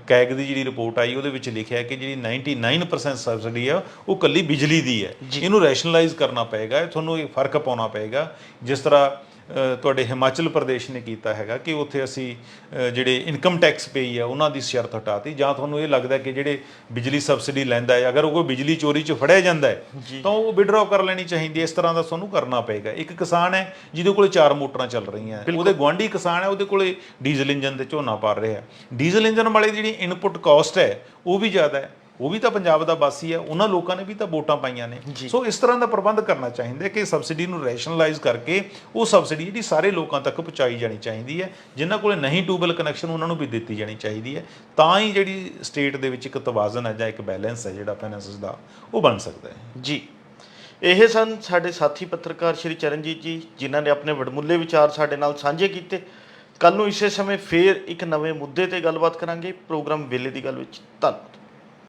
S2: ਕੈਗ ਦੀ ਜਿਹੜੀ ਰਿਪੋਰਟ ਆਈ ਉਹਦੇ ਵਿੱਚ ਲਿਖਿਆ ਕਿ ਜਿਹੜੀ 99% ਸਬਸਿਡੀ ਆ ਉਹ ਕੱਲੀ ਬਿਜਲੀ ਦੀ ਹੈ। ਇਹਨੂੰ ਰੈਸ਼ਨਲਾਈਜ਼ ਕਰਨਾ ਪਏਗਾ ਤੁਹਾਨੂੰ ਇਹ ਫ਼ਰਕ ਪਾਉਣਾ ਪਏਗਾ ਜਿਸ ਤਰ੍ਹਾਂ ਤੁਹਾਡੇ ਹਿਮਾਚਲ ਪ੍ਰਦੇਸ਼ ਨੇ ਕੀਤਾ ਹੈਗਾ ਕਿ ਉੱਥੇ ਅਸੀਂ ਜਿਹੜੇ ਇਨਕਮ ਟੈਕਸ ਪੇਈ ਆ ਉਹਨਾਂ ਦੀ ਸ਼ਰਤ ਹਟਾਤੀ। ਜਾਂ ਤੁਹਾਨੂੰ ਇਹ ਲੱਗਦਾ ਕਿ ਜਿਹੜੇ ਬਿਜਲੀ ਸਬਸਿਡੀ ਲੈਂਦਾ ਹੈ ਅਗਰ ਉਹ ਕੋਈ ਬਿਜਲੀ ਚੋਰੀ 'ਚ ਫੜਿਆ ਜਾਂਦਾ ਹੈ ਤਾਂ ਉਹ ਵਿਡਰਾਅ ਕਰ ਲੈਣੀ ਚਾਹੀਦੀ ਹੈ। ਇਸ ਤਰ੍ਹਾਂ ਦਾ ਤੁਹਾਨੂੰ ਕਰਨਾ ਪਏਗਾ। ਇੱਕ ਕਿਸਾਨ ਹੈ ਜਿਹਦੇ ਕੋਲੇ ਚਾਰ ਮੋਟਰਾਂ ਚੱਲ ਰਹੀਆਂ ਉਹਦੇ ਗੁਆਂਢੀ ਕਿਸਾਨ ਹੈ ਉਹਦੇ ਕੋਲੇ ਡੀਜ਼ਲ ਇੰਜਨ ਤੇ ਝੋਨਾ ਪਾ ਰਿਹਾ ਡੀਜ਼ਲ ਇੰਜਨ ਵਾਲੇ ਜਿਹੜੀ ਇਨਪੁਟ ਕਾਸਟ ਹੈ ਉਹ ਵੀ ਜ਼ਿਆਦਾ ਹੈ। ਉਹ ਵੀ ਤਾਂ ਪੰਜਾਬ ਦਾ ਵਾਸੀ ਹੈ ਉਹਨਾਂ ਲੋਕਾਂ ਨੇ ਵੀ ਤਾਂ ਵੋਟਾਂ ਪਾਈਆਂ ਨੇ। ਸੋ ਇਸ ਤਰ੍ਹਾਂ ਦਾ ਪ੍ਰਬੰਧ ਕਰਨਾ ਚਾਹੀਦਾ ਕਿ ਸਬਸਿਡੀ ਨੂੰ ਰੈਸ਼ਨਲਾਈਜ਼ ਕਰਕੇ ਉਹ ਸਬਸਿਡੀ ਜਿਹੜੀ ਸਾਰੇ ਲੋਕਾਂ ਤੱਕ ਪਹੁੰਚਾਈ ਜਾਣੀ ਚਾਹੀਦੀ ਹੈ। ਜਿਨ੍ਹਾਂ ਕੋਲੇ ਨਹੀਂ ਟਿਊਬਲ ਕਨੈਕਸ਼ਨ ਉਹਨਾਂ ਨੂੰ ਵੀ ਦਿੱਤੀ ਜਾਣੀ ਚਾਹੀਦੀ ਹੈ। ਤਾਂ ਹੀ ਜਿਹੜੀ ਸਟੇਟ ਦੇ ਵਿੱਚ ਇੱਕ ਤਵਾਜ਼ਨ ਹੈ ਜਾਂ ਇੱਕ ਬੈਲੈਂਸ ਹੈ ਜਿਹੜਾ ਫਾਈਨੈਂਸਿਸ ਦਾ ਉਹ ਬਣ ਸਕਦਾ ਹੈ।
S1: ਜੀ। ਇਹ ਸਨ ਸਾਡੇ ਸਾਥੀ ਪੱਤਰਕਾਰ ਸ਼੍ਰੀ ਚਰਨਜੀਤ ਜੀ ਜਿਨ੍ਹਾਂ ਨੇ ਆਪਣੇ ਵਡਮੁੱਲੇ ਵਿਚਾਰ ਸਾਡੇ ਨਾਲ ਸਾਂਝੇ ਕੀਤੇ। ਕੱਲ ਨੂੰ ਇਸੇ ਸਮੇਂ ਫੇਰ ਇੱਕ ਨਵੇਂ ਮੁੱਦੇ ਤੇ ਗੱਲਬਾਤ ਕਰਾਂਗੇ। ਪ੍ਰੋਗਰਾਮ ਵੇਲੇ ਦੀ ਗੱਲ ਵਿੱਚ ਧੰਨਵਾਦ।